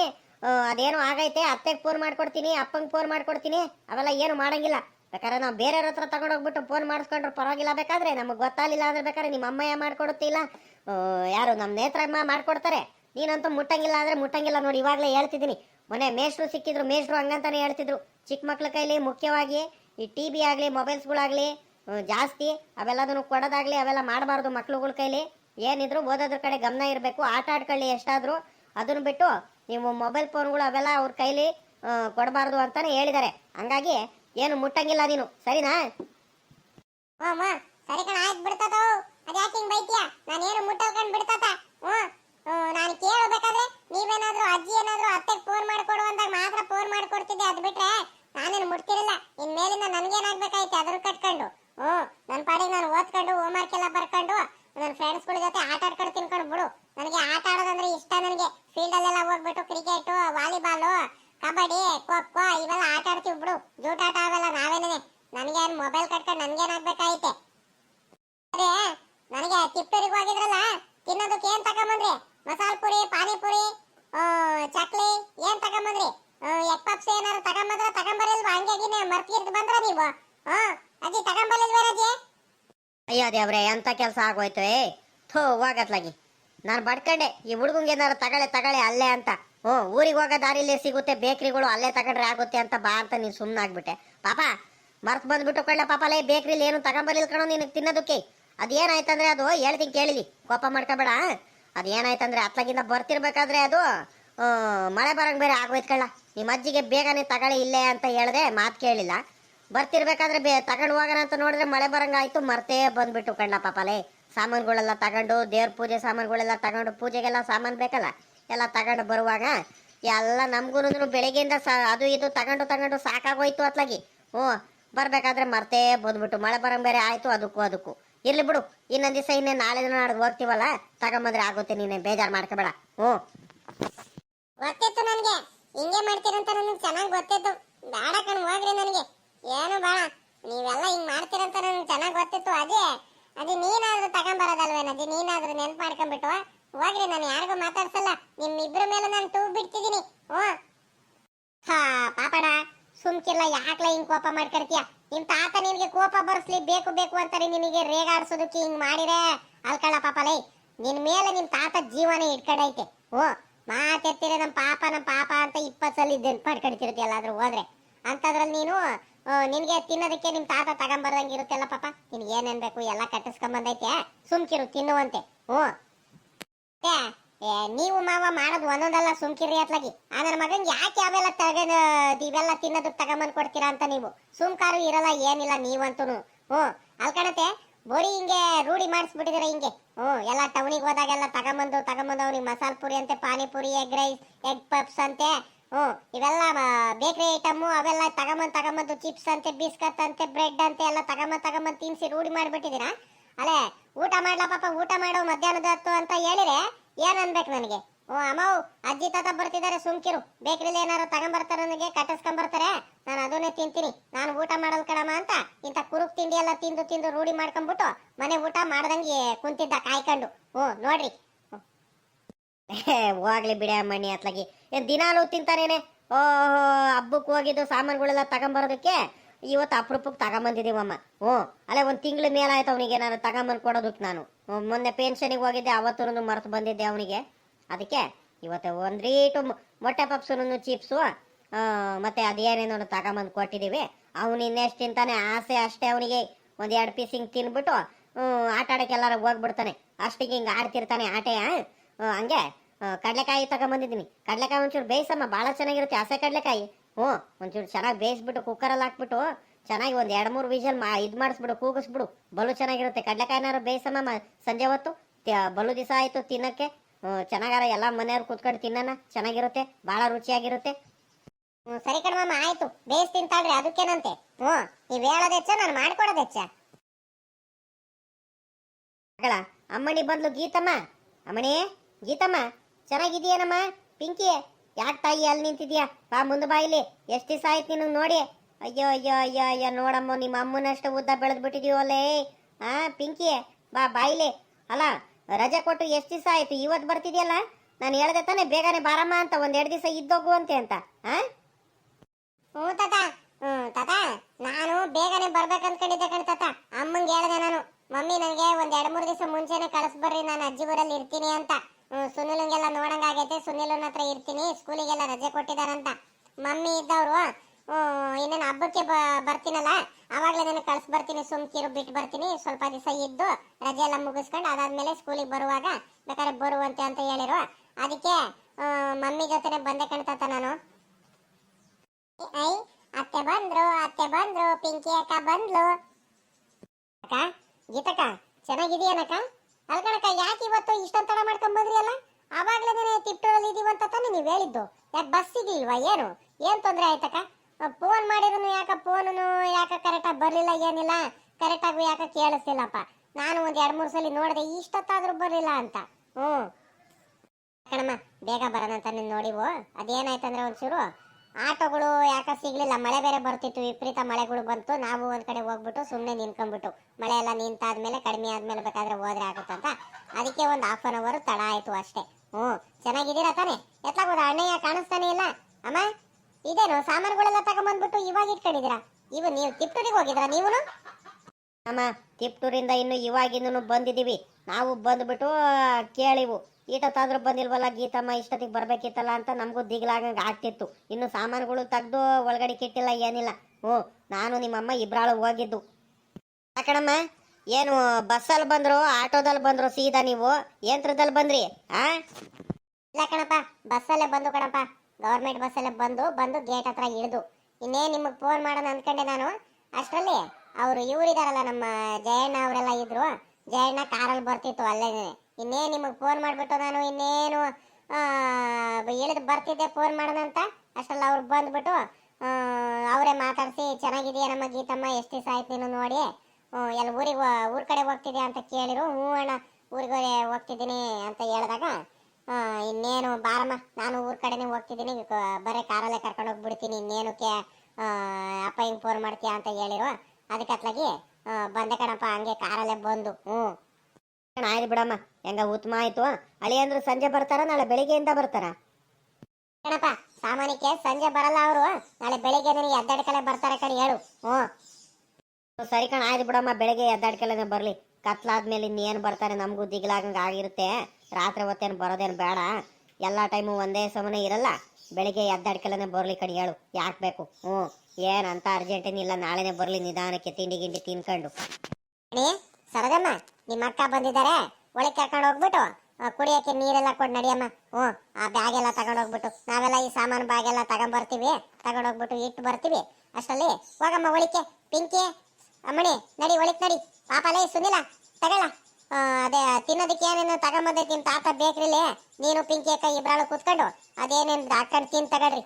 ಅದೇನು ಆಗೈತೆ, ಅತ್ತೆಗೆ ಫೋನ್ ಮಾಡ್ಕೊಡ್ತೀನಿ, ಅಪ್ಪಂಗೆ ಫೋನ್ ಮಾಡ್ಕೊಡ್ತೀನಿ. ಅವೆಲ್ಲ ಏನು ಮಾಡಂಗಿಲ್ಲ. ಬೇಕಾದ್ರೆ ನಾವು ಬೇರೆಯವ್ರ ಹತ್ರ ತಗೊಂಡೋಗ್ಬಿಟ್ಟು ಫೋನ್ ಮಾಡಿಸ್ಕೊಂಡ್ರೆ ಪರವಾಗಿಲ್ಲ. ಬೇಕಾದ್ರೆ ನಮಗೆ ಗೊತ್ತಾಗಲಿಲ್ಲ ಅಂದ್ರೆ ಬೇಕಾದ್ರೆ ನಿಮ್ಮ ಅಮ್ಮಯ್ಯ ಮಾಡ್ಕೊಡುತ್ತಿಲ್ಲ ಯಾರು ನಮ್ಮ ನೇತ್ರಮ್ಮ ಮಾಡ್ಕೊಡ್ತಾರೆ? ನೀನಂತೂ ಮುಟ್ಟಂಗಿಲ್ಲ ಅಂದ್ರೆ ಮುಟ್ಟಂಗಿಲ್ಲ ನೋಡಿ, ಇವಾಗಲೇ ಹೇಳ್ತಿದ್ದೀನಿ. ಮೊನ್ನೆ ಮೇಷ್ರು ಸಿಕ್ಕಿದ್ರು ಮೇಷ್ರು ಹಂಗಂತಾನೆ ಹೇಳ್ತಿದ್ರು. ಚಿಕ್ಕ ಮಕ್ಳ ಕೈಲಿ ಮುಖ್ಯವಾಗಿ ಈ ಟಿ ಬಿ ಆಗಲಿ ಮೊಬೈಲ್ಸ್ಗಳಾಗಲಿ ಜಾಸ್ತಿ ಅವೆಲ್ಲದನ್ನು ಕೊಡೋದಾಗಲಿ ಅವೆಲ್ಲ ಮಾಡಬಾರ್ದು ಮಕ್ಳುಗಳ ಕೈಲಿ. ಏನಿದ್ರು ಓದೋದ್ರ ಕಡೆ ಗಮನ ಇರಬೇಕು. ಆಟ ಆಡ್ಕೊಳ್ಳಿ ಎಷ್ಟಾದರೂ. ಅದನ್ನು ಬಿಟ್ಟು ನೀವು ಮೊಬೈಲ್ ಫೋನ್ಗಳು ಅವೆಲ್ಲ ಅವ್ರ ಕೈಲಿ ಕೊಡಬಾರ್ದು ಅಂತಾನೆ ಹೇಳಿದ್ದಾರೆ. ಹಂಗಾಗಿ ಏನು ಮುಟ್ಟಂಗಿಲ್ಲ ನೀನು. ಸರಿನಾ? ಅಮ್ಮ ಸರಿ ಕಣ ಅದ್ಯಾಕೆ ಹಿಂಗ್ ಬೈತೀಯ? ನಾನೇನು ಮುಟ್ಟಲ್ಕೊಂಡ್ ಬಿಡ್ತತ? ಹ್ಞೂ ನಾನು ಕೇಳಬೇಕಾದ್ರೆ ನೀವೇನಾದ್ರೂ ಅಜ್ಜಿ ಏನಾದರೂ ಅತ್ತೆಗೆ ಫೋನ್ ಮಾಡ್ಕೊಡು ಅಂದಾಗ ಮಾತ್ರ ಫೋನ್ ಮಾಡ್ಕೊಡ್ತಿದ್ದೆ. ಅದು ಬಿಟ್ರೆ ನಾನೇನು ಮುಟ್ತಿರಲಿಲ್ಲ. ಇನ್ಮೇಲಿಂದ ಅದ್ರ ಅದನ್ನ ಕಟ್ಕೊಂಡು. ಹ್ಞೂ ನನ್ನ ಪಾಡಿಗೆ ನಾನು ಓದ್ಕೊಂಡು ಹೋಮ್ವರ್ಕ್ ಎಲ್ಲ ಬರ್ಕೊಂಡು ನನ್ನ ಫ್ರೆಂಡ್ಸ್ಗಳ ಜೊತೆ ಆಟ ಆಡ್ಕೊಂಡು ತಿನ್ಕೊಂಡು ಬಿಡು. ನನಗೆ ಆಟ ಆಡೋದಂದ್ರೆ ಇಷ್ಟ ನನಗೆ. ಫೀಲ್ಡ್ ಫೀಲ್ಡಲ್ಲೆಲ್ಲ ಹೋಗ್ಬಿಟ್ಟು ಕ್ರಿಕೆಟ್ ವಾಲಿಬಾಲು ಕಬಡ್ಡಿ, ಖೋ ಖೋ ಇವೆಲ್ಲ ಆಟ ಆಡ್ತೀವಿ ಬಿಡು. ಜೂಟಾಟ ಅವೆಲ್ಲ ನಾವೇನೇ ನನಗೆ ಮೊಬೈಲ್ ಕಟ್ಕೊಂಡು ನನ್ಗೇನಾಗ್ಬೇಕಾಯ್ತೆ ಅದೇ, ನನಗೆ ತಿಪ್ಪೂರಿಗೆ ಹೋಗಿದ್ರಲ್ಲ, ತಿನ್ನೋದಕ್ಕೆ ಏನ್ ತಗೊಂಬಂದ್ರಿ? ಮಸಾಲ ಪುರಿ, ಪಾನಿಪುರಿ ಚಕ್ಲಿ, ಏನ್ ತಗೊಂಬಂದ್ರಿ? ಎಗ್ ಪಪ್ಸ್ ಏನಾದ್ರು ತಗೊಂಬಂದ್ರೆ ತಗೊಂಬರಿಲ್ವಾ? ಹಂಗಾಗಿ ಮರ್ತಿರ್ದು ಬಂದ್ರ ನೀವು. ಹಾ ಅಜ್ಜಿ ತಗೊಂಬರ್ಲಿಲ್ವಾ ಅಜ್ಜಿ ಅಯ್ಯೋ ದೇವ್ರೆ ಎಂತ ಕೆಲಸ ಆಗೋಯ್ತು, ಏ. ಥೋ, ಹೋಗತ್ಲಾಗಿ. ನಾನು ಬಡ್ಕಂಡೆ, ಈ ಹುಡುಗಂಗೆ ಏನಾರು ತಗಳೆ ತಗಳೆ, ಅಲ್ಲೇ ಅಂತ. ಹ್ಞೂ, ಊರಿಗೆ ಹೋಗೋ ದಾರಿಲೇ ಸಿಗುತ್ತೆ, ಬೇಕ್ರಿಗಳು ಅಲ್ಲೇ ತಗೊಂಡ್ರೆ ಆಗುತ್ತೆ ಅಂತ ಬಾ ಅಂತ ನೀನು ಸುಮ್ಮನಾಗ್ಬಿಟ್ಟೆ ಪಾಪ, ಮರ್ತು ಬಂದ್ಬಿಟ್ಟು ಪಾಪ, ಲೇ, ಬೇಕ್ರಿಲಿ ಏನು ತಗೊಂಬರ್ಲಿಲ್ಲ ಕಣೋ ನಿನಗೆ ತಿನ್ನೋದಕ್ಕೆ. ಅದೇನಾಯ್ತಂದ್ರೆ ಅದು, ಹೇಳ್ತೀನಿ ಕೇಳಿಲಿ, ಕೋಪ ಮಾಡ್ಕೋಬೇಡ ಅದೇನಾಯ್ತಂದ್ರೆ ಅತ್ಲಾಗಿಂದ ಬರ್ತಿರ್ಬೇಕಾದ್ರೆ ಅದು ಮಳೆ ಬರೋಂಗೆ ಬೇರೆ ಆಗೋಯ್ತು ಕಳ್ಳ. ನಿಮ್ಮ ಅಜ್ಜಿಗೆ ಬೇಗನೆ ತಗಳೆ ಇಲ್ಲೇ ಅಂತ ಹೇಳಿದೆ, ಮಾತು ಕೇಳಿಲ್ಲ. ಬರ್ತಿರ್ಬೇಕಾದ್ರೆ ಬೇ, ತಗೊಂಡು ಹೋಗೋಣ ಅಂತ ನೋಡಿದ್ರೆ ಮಳೆ ಬರಂಗಾಯ್ತು, ಮರ್ತೇ ಬಂದ್ಬಿಟ್ಟು ಕಣ್ಣ ಪಾಪಲೆ. ಸಾಮಾನುಗಳೆಲ್ಲ ತಗೊಂಡು, ದೇವ್ರ ಪೂಜೆ ಸಾಮಾನುಗಳೆಲ್ಲ ತಗೊಂಡು, ಪೂಜೆಗೆಲ್ಲ ಸಾಮಾನು ಬೇಕಲ್ಲ? ಎಲ್ಲ ತಗೊಂಡು ಬರುವಾಗ ಎಲ್ಲ ನಮ್ಗೂ ಬೆಳಗ್ಗೆಯಿಂದ ಸ, ಅದು ಇದು ತಗೊಂಡು ತಗೊಂಡು ಸಾಕಾಗೋಯ್ತು ಅತ್ಲಾಗಿ. ಹ್ಞೂ, ಬರ್ಬೇಕಾದ್ರೆ ಮರ್ತೇ ಬಂದ್ಬಿಟ್ಟು, ಮಳೆ ಬರಂಗ್ ಬೇರೆ ಆಯ್ತು, ಅದಕ್ಕೂ ಅದಕ್ಕೂ. ಇಲ್ಲಿ ಬಿಡು, ಇನ್ನೊಂದು ದಿವಸ ಇನ್ನೇ ನಾಳೆ ದಿನ ನಾಡ್ದು ಹೋಗ್ತೀವಲ್ಲ? ತಗೊಂಬಂದ್ರೆ ಆಗುತ್ತೆ, ನೀನೆ ಬೇಜಾರು ಮಾಡ್ಕೋಬೇಡ. ಹ್ಞೂ. ಗೊತ್ತಿತ್ತು ನನಗೆ. ಹಿಂಗೆ ಮಾಡ್ತೀರಂತ ನನಗೆ ಚೆನ್ನಾಗಿ ಗೊತ್ತಿತ್ತು. ಬೇಡ ಕಣ್, ಹೋಗ್ರಿ ನನಗೆ. ಏನು ಬಾ ನೀವೆಲ್ಲ ಹಿಂಗ್ ಮಾಡ್ತೀರಂತ ನನಗೆ ಚೆನ್ನಾಗಿ ಗೊತ್ತಿತ್ತು ಅದೇ ಅದೇ ನೀನಾದ್ರೂ ತಗೊಂಬರೋದಲ್ವೇನಜ್ಜಿ ನೀನಾದ್ರೂ ನೆನ್ಪ್ ಮಾಡ್ಕೊಂಡ್ಬಿಟ್ಟು ಹೋಗ್ರಿ, ನಾನು ಯಾರಿಗೂ ಮಾತಾಡ್ಸಲ್ಲ. ನಿಮ್ ಇಬ್ರ ಮೇಲೆ ನಾನು ತೂ ಬಿಡ್ತಿದೀನಿ ಹ್ಞೂ ಹಾ, ಪಾಪಡ. ಸುಮ್ಕಿಲ್ಲ, ಯಾಕ್ಲ ಹಿಂಗ್ ಕೋಪ ಮಾಡ್ಕರ್ತೀಯ ನಿಮ್ ತಾತ ನಿನ್ಗೆ ಕೋಪ ಬರ್ಸ್ಲಿ, ಬೇಕು ಬೇಕು ಅಂತಾರೆ, ನಿನಗೆ ರೇಗಾಡ್ಸೋದಕ್ಕೆ ಹಿಂಗ್ ಮಾಡಿರೆ? ಅಲ್ಕಳ ಪಾಪಲೇ ನಿನ್ ಮೇಲೆ ನಿಮ್ ತಾತ ಜೀವನ ಇಟ್ಕೊಂಡೈತೆ. ಓ ಮಾತೆತ್ತಿರ ನಮ್ ಪಾಪ ನಮ್ ಪಾಪ ಅಂತ ಇಪ್ಪತ್ ಸಲ ನೆನ್ಪು ಮಾಡ್ಕೊಡ್ತಿರ್ತಿ ಎಲ್ಲಾದ್ರೂ ಹೋದ್ರೆ. ಅಂತದ್ರಲ್ಲಿ ನೀನು ನಿನ್ಗೆ ತಿನ್ನೋದಕ್ಕೆ ನಿಮ್ ತಾತ ತಗೊಂಬರ್ದಂಗೆ ಇರುತ್ತಲ್ಲ ಪಾಪ. ನಿನ್ಗೆ ಏನೇನ್ ಬೇಕು ಎಲ್ಲ ಕಟ್ಟಿಸ್ಕೊಂಬಂದೈತೆ. ಸುಮ್ಕಿರು, ತಿನ್ನುವಂತೆ. ಹ್ಞೂ. ನೀವು ಮಾವ ಮಾಡೋದು ಒಂದೊಂದಲ್ಲ ಸುಮ್ಕಿರಿ ಅತ್ಲಾಗಿ. ಆ ನನ್ನ ಮಗಂಗೆ ಯಾಕೆ ಅವೆಲ್ಲ ತಗೊಂಡು ಇವೆಲ್ಲ ತಿನ್ನೋದು ತಗೊಂಬಂದ್ ಕೊಡ್ತೀರಾ ಅಂತ ನೀವು. ಸುಮ್ಕಾರು ಇರಲ್ಲ, ಏನಿಲ್ಲ ನೀವಂತೂ ಹ್ಞೂ. ಅಲ್ಕಣತೆ ಬೋಡಿ ಹಿಂಗೆ ರೂಢಿ ಮಾಡಿಸ್ಬಿಟ್ಟಿದ್ರೆ ಹಿಂಗೆ. ಹ್ಞೂ, ಎಲ್ಲ ಟೌನಿಗೆ ಹೋದಾಗೆಲ್ಲ ತಗೊಂಬಂದು ತಗೊಂಬಂದು ಅವ್ನಿಗೆ ಮಸಾಲ ಪುರಿ ಅಂತೆ, panipuri, egg rice, egg puffs ಅಂತೆ. ಹ್ಞೂ, ಇವೆಲ್ಲ ಬೇಕರಿ ಐಟಮ್ ಅವೆಲ್ಲ ತಗೊಂಬಂದು ತಗೊಂಬಂದು ಚಿಪ್ಸ್ ಅಂತೆ ಬಿಸ್ಕತ್ ಅಂತೆ ಬ್ರೆಡ್ ಅಂತೆ, ಎಲ್ಲ ತಗೊಂಬಂದು ತಗೊಂಬಂದು ತಿನ್ಸಿ ರೂಢಿ ಮಾಡಿಬಿಟ್ಟಿದ್ದೀರಾ? ಅಲ್ಲೇ, ಊಟ ಮಾಡ್ಲಾ ಪಾಪ, ಊಟ ಮಾಡೋ ಮಧ್ಯಾಹ್ನದ ಹೊತ್ತು ಅಂತ ಹೇಳಿದ್ರೆ ಏನ್ ಅನ್ಬೇಕು ನನಗೆ? ಓ ಅಮ್ಮ ಅಜ್ಜಿ, ತಾತ ಬರ್ತಿದ್ದಾರೆ, ಸುಮ್ಕಿರು. ಬೇಕರಿಲಿ ಏನಾರು ತಗೊಂಬರ್ತಾರೆ ನನಗೆ, ಕಟ್ಟಿಸ್ಕೊಂಬರ್ತಾರೆ. ನಾನು ಅದನ್ನೇ ತಿಂತೀನಿ. ನಾನು ಊಟ ಮಾಡಲ್ ಕಣಮ್ಮ ಅಂತ ಇಂಥ ಕುರುಕ್ ತಿಂಡಿ ಎಲ್ಲ ತಿಂದು ತಿಂದು ರೂಢಿ ಮಾಡ್ಕೊಂಡ್ಬಿಟ್ಟು ಮನೆ ಊಟ ಮಾಡ್ದಂಗೆ ಕುಂತಿದ್ದ ಕಾಯ್ಕೊಂಡು. ಓ, ನೋಡ್ರಿ ಹೋಗ್ಲಿ ಬಿಡ ಮಣಿ ಅತ್ಲಾಗಿ. ಏನ್ ದಿನಾಲು ತಿಂತಾನೇನೆ? ಓ ಹಬ್ಬಕ್ಕೆ ಹೋಗಿದ್ದು ಸಾಮಾನುಗಳೆಲ್ಲ ತಗೊಂಬರೋದಕ್ಕೆ ಇವತ್ತು ಅಪರೂಪಕ್ಕೆ ತಗೊಂಬಂದಿದ್ದೀವಮ್ಮ ಹ್ಞೂ ಅಲ್ಲೇ ಒಂದು ತಿಂಗಳ ಮೇಲಾಯ್ತು ಅವನಿಗೆ ನಾನು ತಗೊಂಬಂದು ಕೊಡೋದಕ್ಕೆ ನಾನು. ಮೊನ್ನೆ ಪೆನ್ಷನಿಗೆ ಹೋಗಿದ್ದೆ ಅವತ್ತೂ ಮರೆತು ಬಂದಿದ್ದೆ ಅವನಿಗೆ. ಅದಕ್ಕೆ ಇವತ್ತು ಒಂದು ರೀಟು ಮೊಟ್ಟೆ ಪಪ್ಸು ಚಿಪ್ಸು ಮತ್ತೆ ಅದೇನೇನೋ ತಗೊಂಬಂದು ಕೊಟ್ಟಿದ್ದೀವಿ ಅವನು ಇನ್ನೆಷ್ಟು ತಿಂತಾನೆ ಆಸೆ ಅಷ್ಟೇ ಅವನಿಗೆ. ಒಂದು ಎರಡು ಪೀಸ್ ಹಿಂಗೆ ತಿನ್ಬಿಟ್ಟು ಆಟ ಆಡೋಕ್ಕೆಲ್ಲರೂ ಹೋಗ್ಬಿಡ್ತಾನೆ. ಅಷ್ಟಿಗೆ ಹಿಂಗೆ ಆಡ್ತಿರ್ತಾನೆ ಆಟೆ ಆ, ಹಂಗೆ. ಕಡ್ಲೆಕಾಯಿ ತಗೊಂಬಂದಿದ್ದೀನಿ. ಕಡಲೆಕಾಯಿ ಒಂಚೂರು ಬೇಯಿಸಮ್ಮ, ಭಾಳ ಚೆನ್ನಾಗಿರುತ್ತೆ. ಹಸೆ ಕಡಲೆಕಾಯಿ. ಹ್ಞೂ, ಒಂಚೂರು ಚೆನ್ನಾಗಿ ಬೇಯಿಸ್ಬಿಟ್ಟು ಕುಕ್ಕರಲ್ಲಿ ಹಾಕ್ಬಿಟ್ಟು, ಚೆನ್ನಾಗಿ ಒಂದು ಎರಡು ಮೂರು ವಿಷಲ್ ಮಾ ಇದು ಮಾಡಿಸ್ಬಿಡು, ಕೂಗಿಸ್ಬಿಡು. ಬಲು ಚೆನ್ನಾಗಿರುತ್ತೆ. ಕಡಲೆಕಾಯಿನಾರು ಬೇಯಿಸಮ್ಮ ಸಂಜೆ ಹೊತ್ತು. ಬಲು ದಿವಸ ಆಯಿತು ತಿನ್ನಕ್ಕೆ. ಚೆನ್ನಾಗಾರ ಎಲ್ಲ ಮನೆಯವ್ರು ಕುತ್ಕೊಂಡು ತಿನ್ನೋಣ ಚೆನ್ನಾಗಿರುತ್ತೆ. ಭಾಳ ರುಚಿಯಾಗಿರುತ್ತೆ. ಸರಿ ಕಣಮ್ಮ, ಆಯ್ತು. ಬೇಯಿಸಿ ತಿಂತಾಳ್ರಿ ಅದಕ್ಕೇನಂತೆ. ಹ್ಞೂ, ನೀವು ಹೇಳೋದು ಹೆಚ್ಚ, ನಾನು ಮಾಡ್ಕೊಡೋದು ಹೆಚ್ಚ. ಅಮ್ಮಣಿ ಬಂದ್ಲು ಗೀತಮ್ಮ. ಅಮ್ಮಣಿ ಗೀತಮ್ಮ. ಚೆನ್ನಾಗಿದೆಯೇನಮ್ಮ ಪಿಂಕಿ, ಯಾಕೆ ತಾಯಿ ಅಲ್ಲಿ ನಿಂತಿದ್ಯಾ? ಬಾ ಮುಂದೆ ಬಾ ಇಲ್ಲಿ. ಎಷ್ಟು ದಿವಸ ಆಯ್ತು ನಿನಗೆ ನೋಡಿ. ಅಯ್ಯೋ ಅಯ್ಯೋ ಅಯ್ಯೋ ಅಯ್ಯೋ, ನೋಡಮ್ಮ, ನಿಮ್ಮ ಅಮ್ಮನಷ್ಟು ಉದ್ದ ಬೆಳೆದು ಬಿಟ್ಟಿದೀವಲ್ಲೇ ಆ, ಪಿಂಕಿ, ಬಾ ಬಾಯಿಲಿ ಅಲ್ಲ, ರಜೆ ಕೊಟ್ಟು ಎಷ್ಟು ದಿವಸ ಆಯ್ತು? ಇವತ್ತು ಬರ್ತಿದ್ಯಲ್ಲ? ನಾನು ಹೇಳ್ದೆ ತಾನೆ, ಬೇಗನೆ ಬಾರಮ್ಮ ಅಂತ, ಒಂದ್ ಎರಡು ದಿವಸ ಇದ್ದೋಗು ಅಂತೆ ಅಂತ. ಹಾ ಹ್ಞೂ ತಾತ. ಹ್ಞೂ ತಾತ. ನಾನು ಬೇಗನೆ ಬರ್ಬೇಕಂತ ಕಂಡಿದ್ದೆ ಕಣ್ ತಾತ. ಅಮ್ಮಂಗೆ ಹೇಳ್ದೆ ನಾನು. ಮಮ್ಮಿ, ನನಗೆ ಒಂದ್ ಎರಡು ಮೂರು ದಿವಸ ಮುಂಚೆನೆ ಕಳಿಸ್ಬರ್ರಿ ನಾನು ಅಜ್ಜಿ ಊರಲ್ಲಿ ಇರ್ತೀನಿ ಅಂತ. ಸುನಿಲಂಗೆಲ್ಲ ನೋಡಂಗಾಗೈತೆ ಸುನಿಲನ ಹತ್ರ ಇರ್ತೀನಿ, ಸ್ಕೂಲಿಗೆಲ್ಲ ರಜೆ ಕೊಟ್ಟಿದಾರಂತ. ಮಮ್ಮಿ ಇದ್ದವರು ಇನ್ನೇನು ಹಬ್ಬಕ್ಕೆ ಬ- ಬರ್ತೀನಲ್ಲ, ಅವಾಗಲೇ ನಾನು ಕಳ್ಸಿ ಬರ್ತೀನಿ ಸುಮ್ಕಿರು ಬಿಟ್ಟು ಬರ್ತೀನಿ, ಸ್ವಲ್ಪ ದಿವಸ ಇದ್ದು ರಜೆ ಎಲ್ಲ ಮುಗಿಸ್ಕೊಂಡು ಅದಾದ್ಮೇಲೆ ಸ್ಕೂಲಿಗೆ ಬರುವಾಗ ಬೇಕಾದ್ರೆ ಬರುವಂತೆ ಅಂತ ಹೇಳಿರು. ಅದಕ್ಕೆ ಮಮ್ಮಿ ಜೊತೆನೆ ಬಂದೆ ಕಣ್ತಾತ ನಾನು. ಐ ಅತ್ತೆ ಬಂದ್ರು ಅತ್ತೆ ಬಂದ್ರು, ಪಿಂಕಿ ಅಕ್ಕ ಬಂದ್ಲು. ಅಕ್ಕ? ಗೀತಕ್ಕ ಚೆನ್ನಾಗಿದೆಯನಕ್ಕ ಅಲ್ಕಣಕ್ಕ, ಯಾಕೆ ಇವತ್ತು ಇಷ್ಟೊಂದು ತಡ ಮಾಡ್ಕೊಂಡ್ ಬಂದ್ರಿ ಅಲ್ಲ ಅವಾಗ್ಲೇ ತಿಪ್ಟೂರಲ್ಲಿ ಇದೀವಂತ ತಾನೆ ನೀವು ಹೇಳಿದ್ದು. ಯಾಕೆ ಬಸ್ ಸಿಗ್ಲಿಲ್ವಾ, ಏನು? ಏನ್ ತೊಂದ್ರೆ ಆಯ್ತಕ್ಕ? ಫೋನ್ ಮಾಡಿದ್ರು ಯಾಕ ಫೋನು ಯಾಕ ಕರೆಕ್ಟಾಗಿ ಬರ್ಲಿಲ್ಲ, ಏನಿಲ್ಲ? ಕರೆಕ್ಟಾಗಿ ಯಾಕ ಕೇಳಿಸ್ತಿಲ್ಲಪ್ಪ ನಾನು ಒಂದ್ ಎರಡ್ ಮೂರು ಸಲ ನೋಡಿದೆ ಇಷ್ಟೊತ್ತಾದ್ರೂ ಬರ್ಲಿಲ್ಲ ಅಂತ. ಹ್ಮ್. ಕಣಮ್ಮ, ಬೇಗ ಬರೋಣ ಅಂತ ನೀನ್ ನೋಡಿವು. ಅದೇನಾಯ್ತಂದ್ರೆ ಒಂಚೂರು ಆಟೋಗಳು ಯಾಕ ಸಿಗ್ಲಿಲ್ಲ? ಮಳೆ ಬೇರೆ ಬರ್ತಿತ್ತು, ವಿಪರೀತ ಮಳೆಗಳು ಬಂತು. ನಾವು ಒಂದ್ ಕಡೆ ಹೋಗ್ಬಿಟ್ಟು ಸುಮ್ಮನೆ ನಿಂತ್ಕೊಂಡ್ಬಿಟ್ಟು ಮಳೆ ಎಲ್ಲ ನಿಂತಾದ್ಮೇಲೆ, ಕಡಿಮೆ ಆದ್ಮೇಲೆ ಬೇಕಾದ್ರೆ ಹೋದ್ರೆ ಅಂತ. ಅದಕ್ಕೆ ಒಂದು ಹಾಫ್ ಅನ್ ಅವರ್ ತಡ ಆಯ್ತು ಅಷ್ಟೇ. ಹ್ಞೂ. ಚೆನ್ನಾಗಿದ್ದೀರಾ ತಾನೆ? ಎತ್ತಾಗೋದು ಅಣ್ಣಯ್ಯ ಕಾಣಿಸ್ತಾನೆ ಇಲ್ಲ? ಅಮ್ಮ, ಇದೇನು ಸಾಮಾನುಗಳೆಲ್ಲ ತಗೊಂಬಂದ್ಬಿಟ್ಟು ಇವಾಗ ಇಟ್ಕೊಂಡಿದ್ದೀರಾ? ಇವು ನೀವು ತಿಪ್ಟೂರಿಗೆ ಹೋಗಿದ್ರಾ ನೀವು ಅಮ್ಮ, ತಿಪ್ಟೂರಿಂದ ಇನ್ನು ಇವಾಗಿಂದನು ಬಂದಿದ್ದೀವಿ. ನಾವು ಬಂದ್ಬಿಟ್ಟು ಕೇಳಿವು. ಈಟತ್ತಾದ್ರೂ ಬಂದಿಲ್ವಲ್ಲ ಗೀತಮ್ಮ, ಇಷ್ಟೊತ್ತಿಗೆ ಬರ್ಬೇಕಿತ್ತಲ್ಲ ಅಂತ ನಮಗೂ ದಿಗ್ಲಾಗಂಗೆ ಆಗ್ತಿತ್ತು. ಇನ್ನು ಸಾಮಾನುಗಳು ತೆಗ್ದು ಒಳಗಡೆ ಕಿಟ್ಟಿಲ್ಲ, ಏನಿಲ್ಲ. ಹ್ಞೂ, ನಾನು ನಿಮ್ಮಮ್ಮ ಇಬ್ರಾಳು ಹೋಗಿದ್ದು. ಕಣಮ್ಮ, ಏನು ಬಸ್ಸಲ್ಲಿ ಬಂದರು, ಆಟೋದಲ್ಲಿ ಬಂದರು ಸೀದಾ ನೀವು? ಯಂತ್ರದಲ್ಲಿ ಬಂದ್ರಿ, ಆ? ಇಲ್ಲ ಕಣಪ್ಪ, ಬಸ್ಸಲ್ಲೇ ಬಂದು ಕಣಪ್ಪ. ಗೌರ್ಮೆಂಟ್ ಬಸ್ಸಲ್ಲೇ ಬಂದು ಬಂದು ಗೇಟ್ ಹತ್ರ ಇಳಿದು. ಇನ್ನೇ ನಿಮಗೆ ಫೋನ್ ಮಾಡೋಣ ಅಂದ್ಕೊಂಡೆ ನಾನು? ಅಷ್ಟರಲ್ಲಿ ಅವರು ಇವರಿದಾರಲ್ಲ ನಮ್ಮ ಜಯಣ್ಣ ಅವರೆಲ್ಲ ಇದ್ರು. ಜಯಣ್ಣ ಕಾರಲ್ಲಿ ಬರ್ತಿತ್ತು ಅಲ್ಲೇ ಇನ್ನೇ ನಿಮಗೆ ಫೋನ್ ಮಾಡಿಬಿಟ್ಟು ನಾನು ಇನ್ನೇನು ಇಳಿದು ಬರ್ತಿದ್ದೆ ಫೋನ್ ಮಾಡೋಣ ಅಂತ. ಅಷ್ಟರಲ್ಲಿ ಅವ್ರು ಬಂದ್ಬಿಟ್ಟು ಅವರೇ ಮಾತಾಡಿಸಿ ಚೆನ್ನಾಗಿದೆಯಾ ನಮ್ಮ ಗೀತಮ್ಮ? ಎಷ್ಟು ದಿವಸ ಆಯ್ತು ನೀನು ನೋಡಿ. ಎಲ್ಲ ಊರಿಗೆ ಊರ ಕಡೆ ಹೋಗ್ತಿದ್ಯಾ ಅಂತ ಕೇಳಿರು. ಹ್ಞೂ ಅಣ್ಣ, ಊರಿಗೆ ಹೋಗ್ತಿದ್ದೀನಿ ಅಂತ ಹೇಳಿದಾಗ ಇನ್ನೇನು ಬಾರಮ್ಮ, ನಾನು ಊರ ಕಡೆನೇ ಹೋಗ್ತಿದ್ದೀನಿ. ಬರೀ ಕಾರಲ್ಲೇ ಕರ್ಕೊಂಡು ಹೋಗ್ಬಿಡ್ತೀನಿ, ಇನ್ನೇನು ಕೆ ಅಪ್ಪ ಹಿಂಗೆ ಫೋನ್ ಮಾಡ್ತೀಯಾ ಅಂತ ಹೇಳಿರು. ಅದಕ್ಕೆ ಅತ್ಲಾಗಿ ಬಂದೆ ಕಣಪ್ಪ, ಹಂಗೆ ಕಾರಲ್ಲೇ ಬಂದು. ಹ್ಞೂ. ಆಯ್ತು ಬಿಡಮ್ಮ? ಹೆಂಗ ಉತ್ತಮ ಆಯ್ತು? ಅಳಿಯಂದ್ರು ಸಂಜೆ ಬರ್ತಾರ, ನಾಳೆ ಬೆಳಿಗ್ಗೆಯಿಂದ ಬರ್ತಾರ. ಏನಪ್ಪ ಸಾಮಾನ್ಯಕ್ಕೆ ಸಂಜೆ ಬರಲ್ಲ ಅವರು. ನಾಳೆ ಬೆಳಿಗ್ಗೆ ನನಗೆ ಎದ್ದಾಡ್ಕಲೆ ಬರ್ತಾರೆ ಕಣಿ, ಹೇಳು. ಹ್ಞೂ. ಸರಿ ಕಣ, ಆಯ್ತು ಬಿಡಮ್ಮ, ಬೆಳಗ್ಗೆ ಎದ್ದಾಡ್ಕೆಲ್ಲನೆ ಬರ್ಲಿ. ಕತ್ಲಾದ್ಮೇಲೆ ಇನ್ನೇನು ಬರ್ತಾರೆ ನಮಗೂ ದಿಗ್ಲಾಗಂಗೆ ಆಗಿರುತ್ತೆ. ರಾತ್ರಿ ಹೊತ್ತೇನು ಬರೋದೇನು ಬೇಡ. ಎಲ್ಲ ಟೈಮು ಒಂದೇ ಸಮನೆ ಇರಲ್ಲ. ಬೆಳಿಗ್ಗೆ ಎದ್ದಾಡ್ಕಲೆನೆ ಬರ್ಲಿ ಕಣಿ, ಹೇಳು. ಯಾಕೆ ಬೇಕು? ಹ್ಞೂ. ಏನಂತ ಅರ್ಜೆಂಟೇನಿಲ್ಲ, ನಾಳೆನೆ ಬರ್ಲಿ ನಿಧಾನಕ್ಕೆ ತಿಂಡಿ ಗಿಂಡಿ ತಿನ್ಕೊಂಡು. ನಡಿ ಸರೋಜಮ್ಮ ನಿಮ್ಮ ಅಕ್ಕ ಬಂದಿದ್ದಾರೆ. ಒಳಗೆ ಕರ್ಕೊಂಡು ಹೋಗ್ಬಿಟ್ಟು ಕುಡಿಯೋಕ್ಕೆ ನೀರೆಲ್ಲ ಕೊಡ್ ನಡಿಯಮ್ಮ. ಹ್ಞೂ, ಆ ಬ್ಯಾಗ್ ಎಲ್ಲ ತಗೊಂಡು ಹೋಗ್ಬಿಟ್ಟು, ನಾವೆಲ್ಲ ಈ ಸಾಮಾನು ಬ್ಯಾಗ್ ಎಲ್ಲ ತಗೊಂಡ್ ಬರ್ತೀವಿ. ತಗೊಂಡ್ ಹೋಗ್ಬಿಟ್ಟು ಇಟ್ಟು ಬರ್ತೀವಿ. ಅಷ್ಟರಲ್ಲಿ, ಹೋಗಮ್ಮ, ಒಳಿಕೆ, ಪಿಂಕಿ, ಅಮ್ಮಣಿ, ನಡಿ, ಒಳಿಕ್ ನಡಿ. ಪಾಪಲೇ ಸುನಿಲ್ಲ ತಗೊಳ್ಳ. ಅದೇ, ತಿನ್ನೋದಕ್ಕೆ ಏನೇನು ತಗೊಂಬಂದ್ರೆ ನಿಮ್ಮ ತಾತ ಬೇಕ್ರಿಲಿ ನೀನು ಪಿಂಕಿ ಅಕ್ಕ ಇಬ್ರಾಳು ಕೂತ್ಕೊಂಡು, ಅದೇನೇನು ಹಾಕೊಂಡು ತಿನ್ ತಗೊಳ್ರಿ.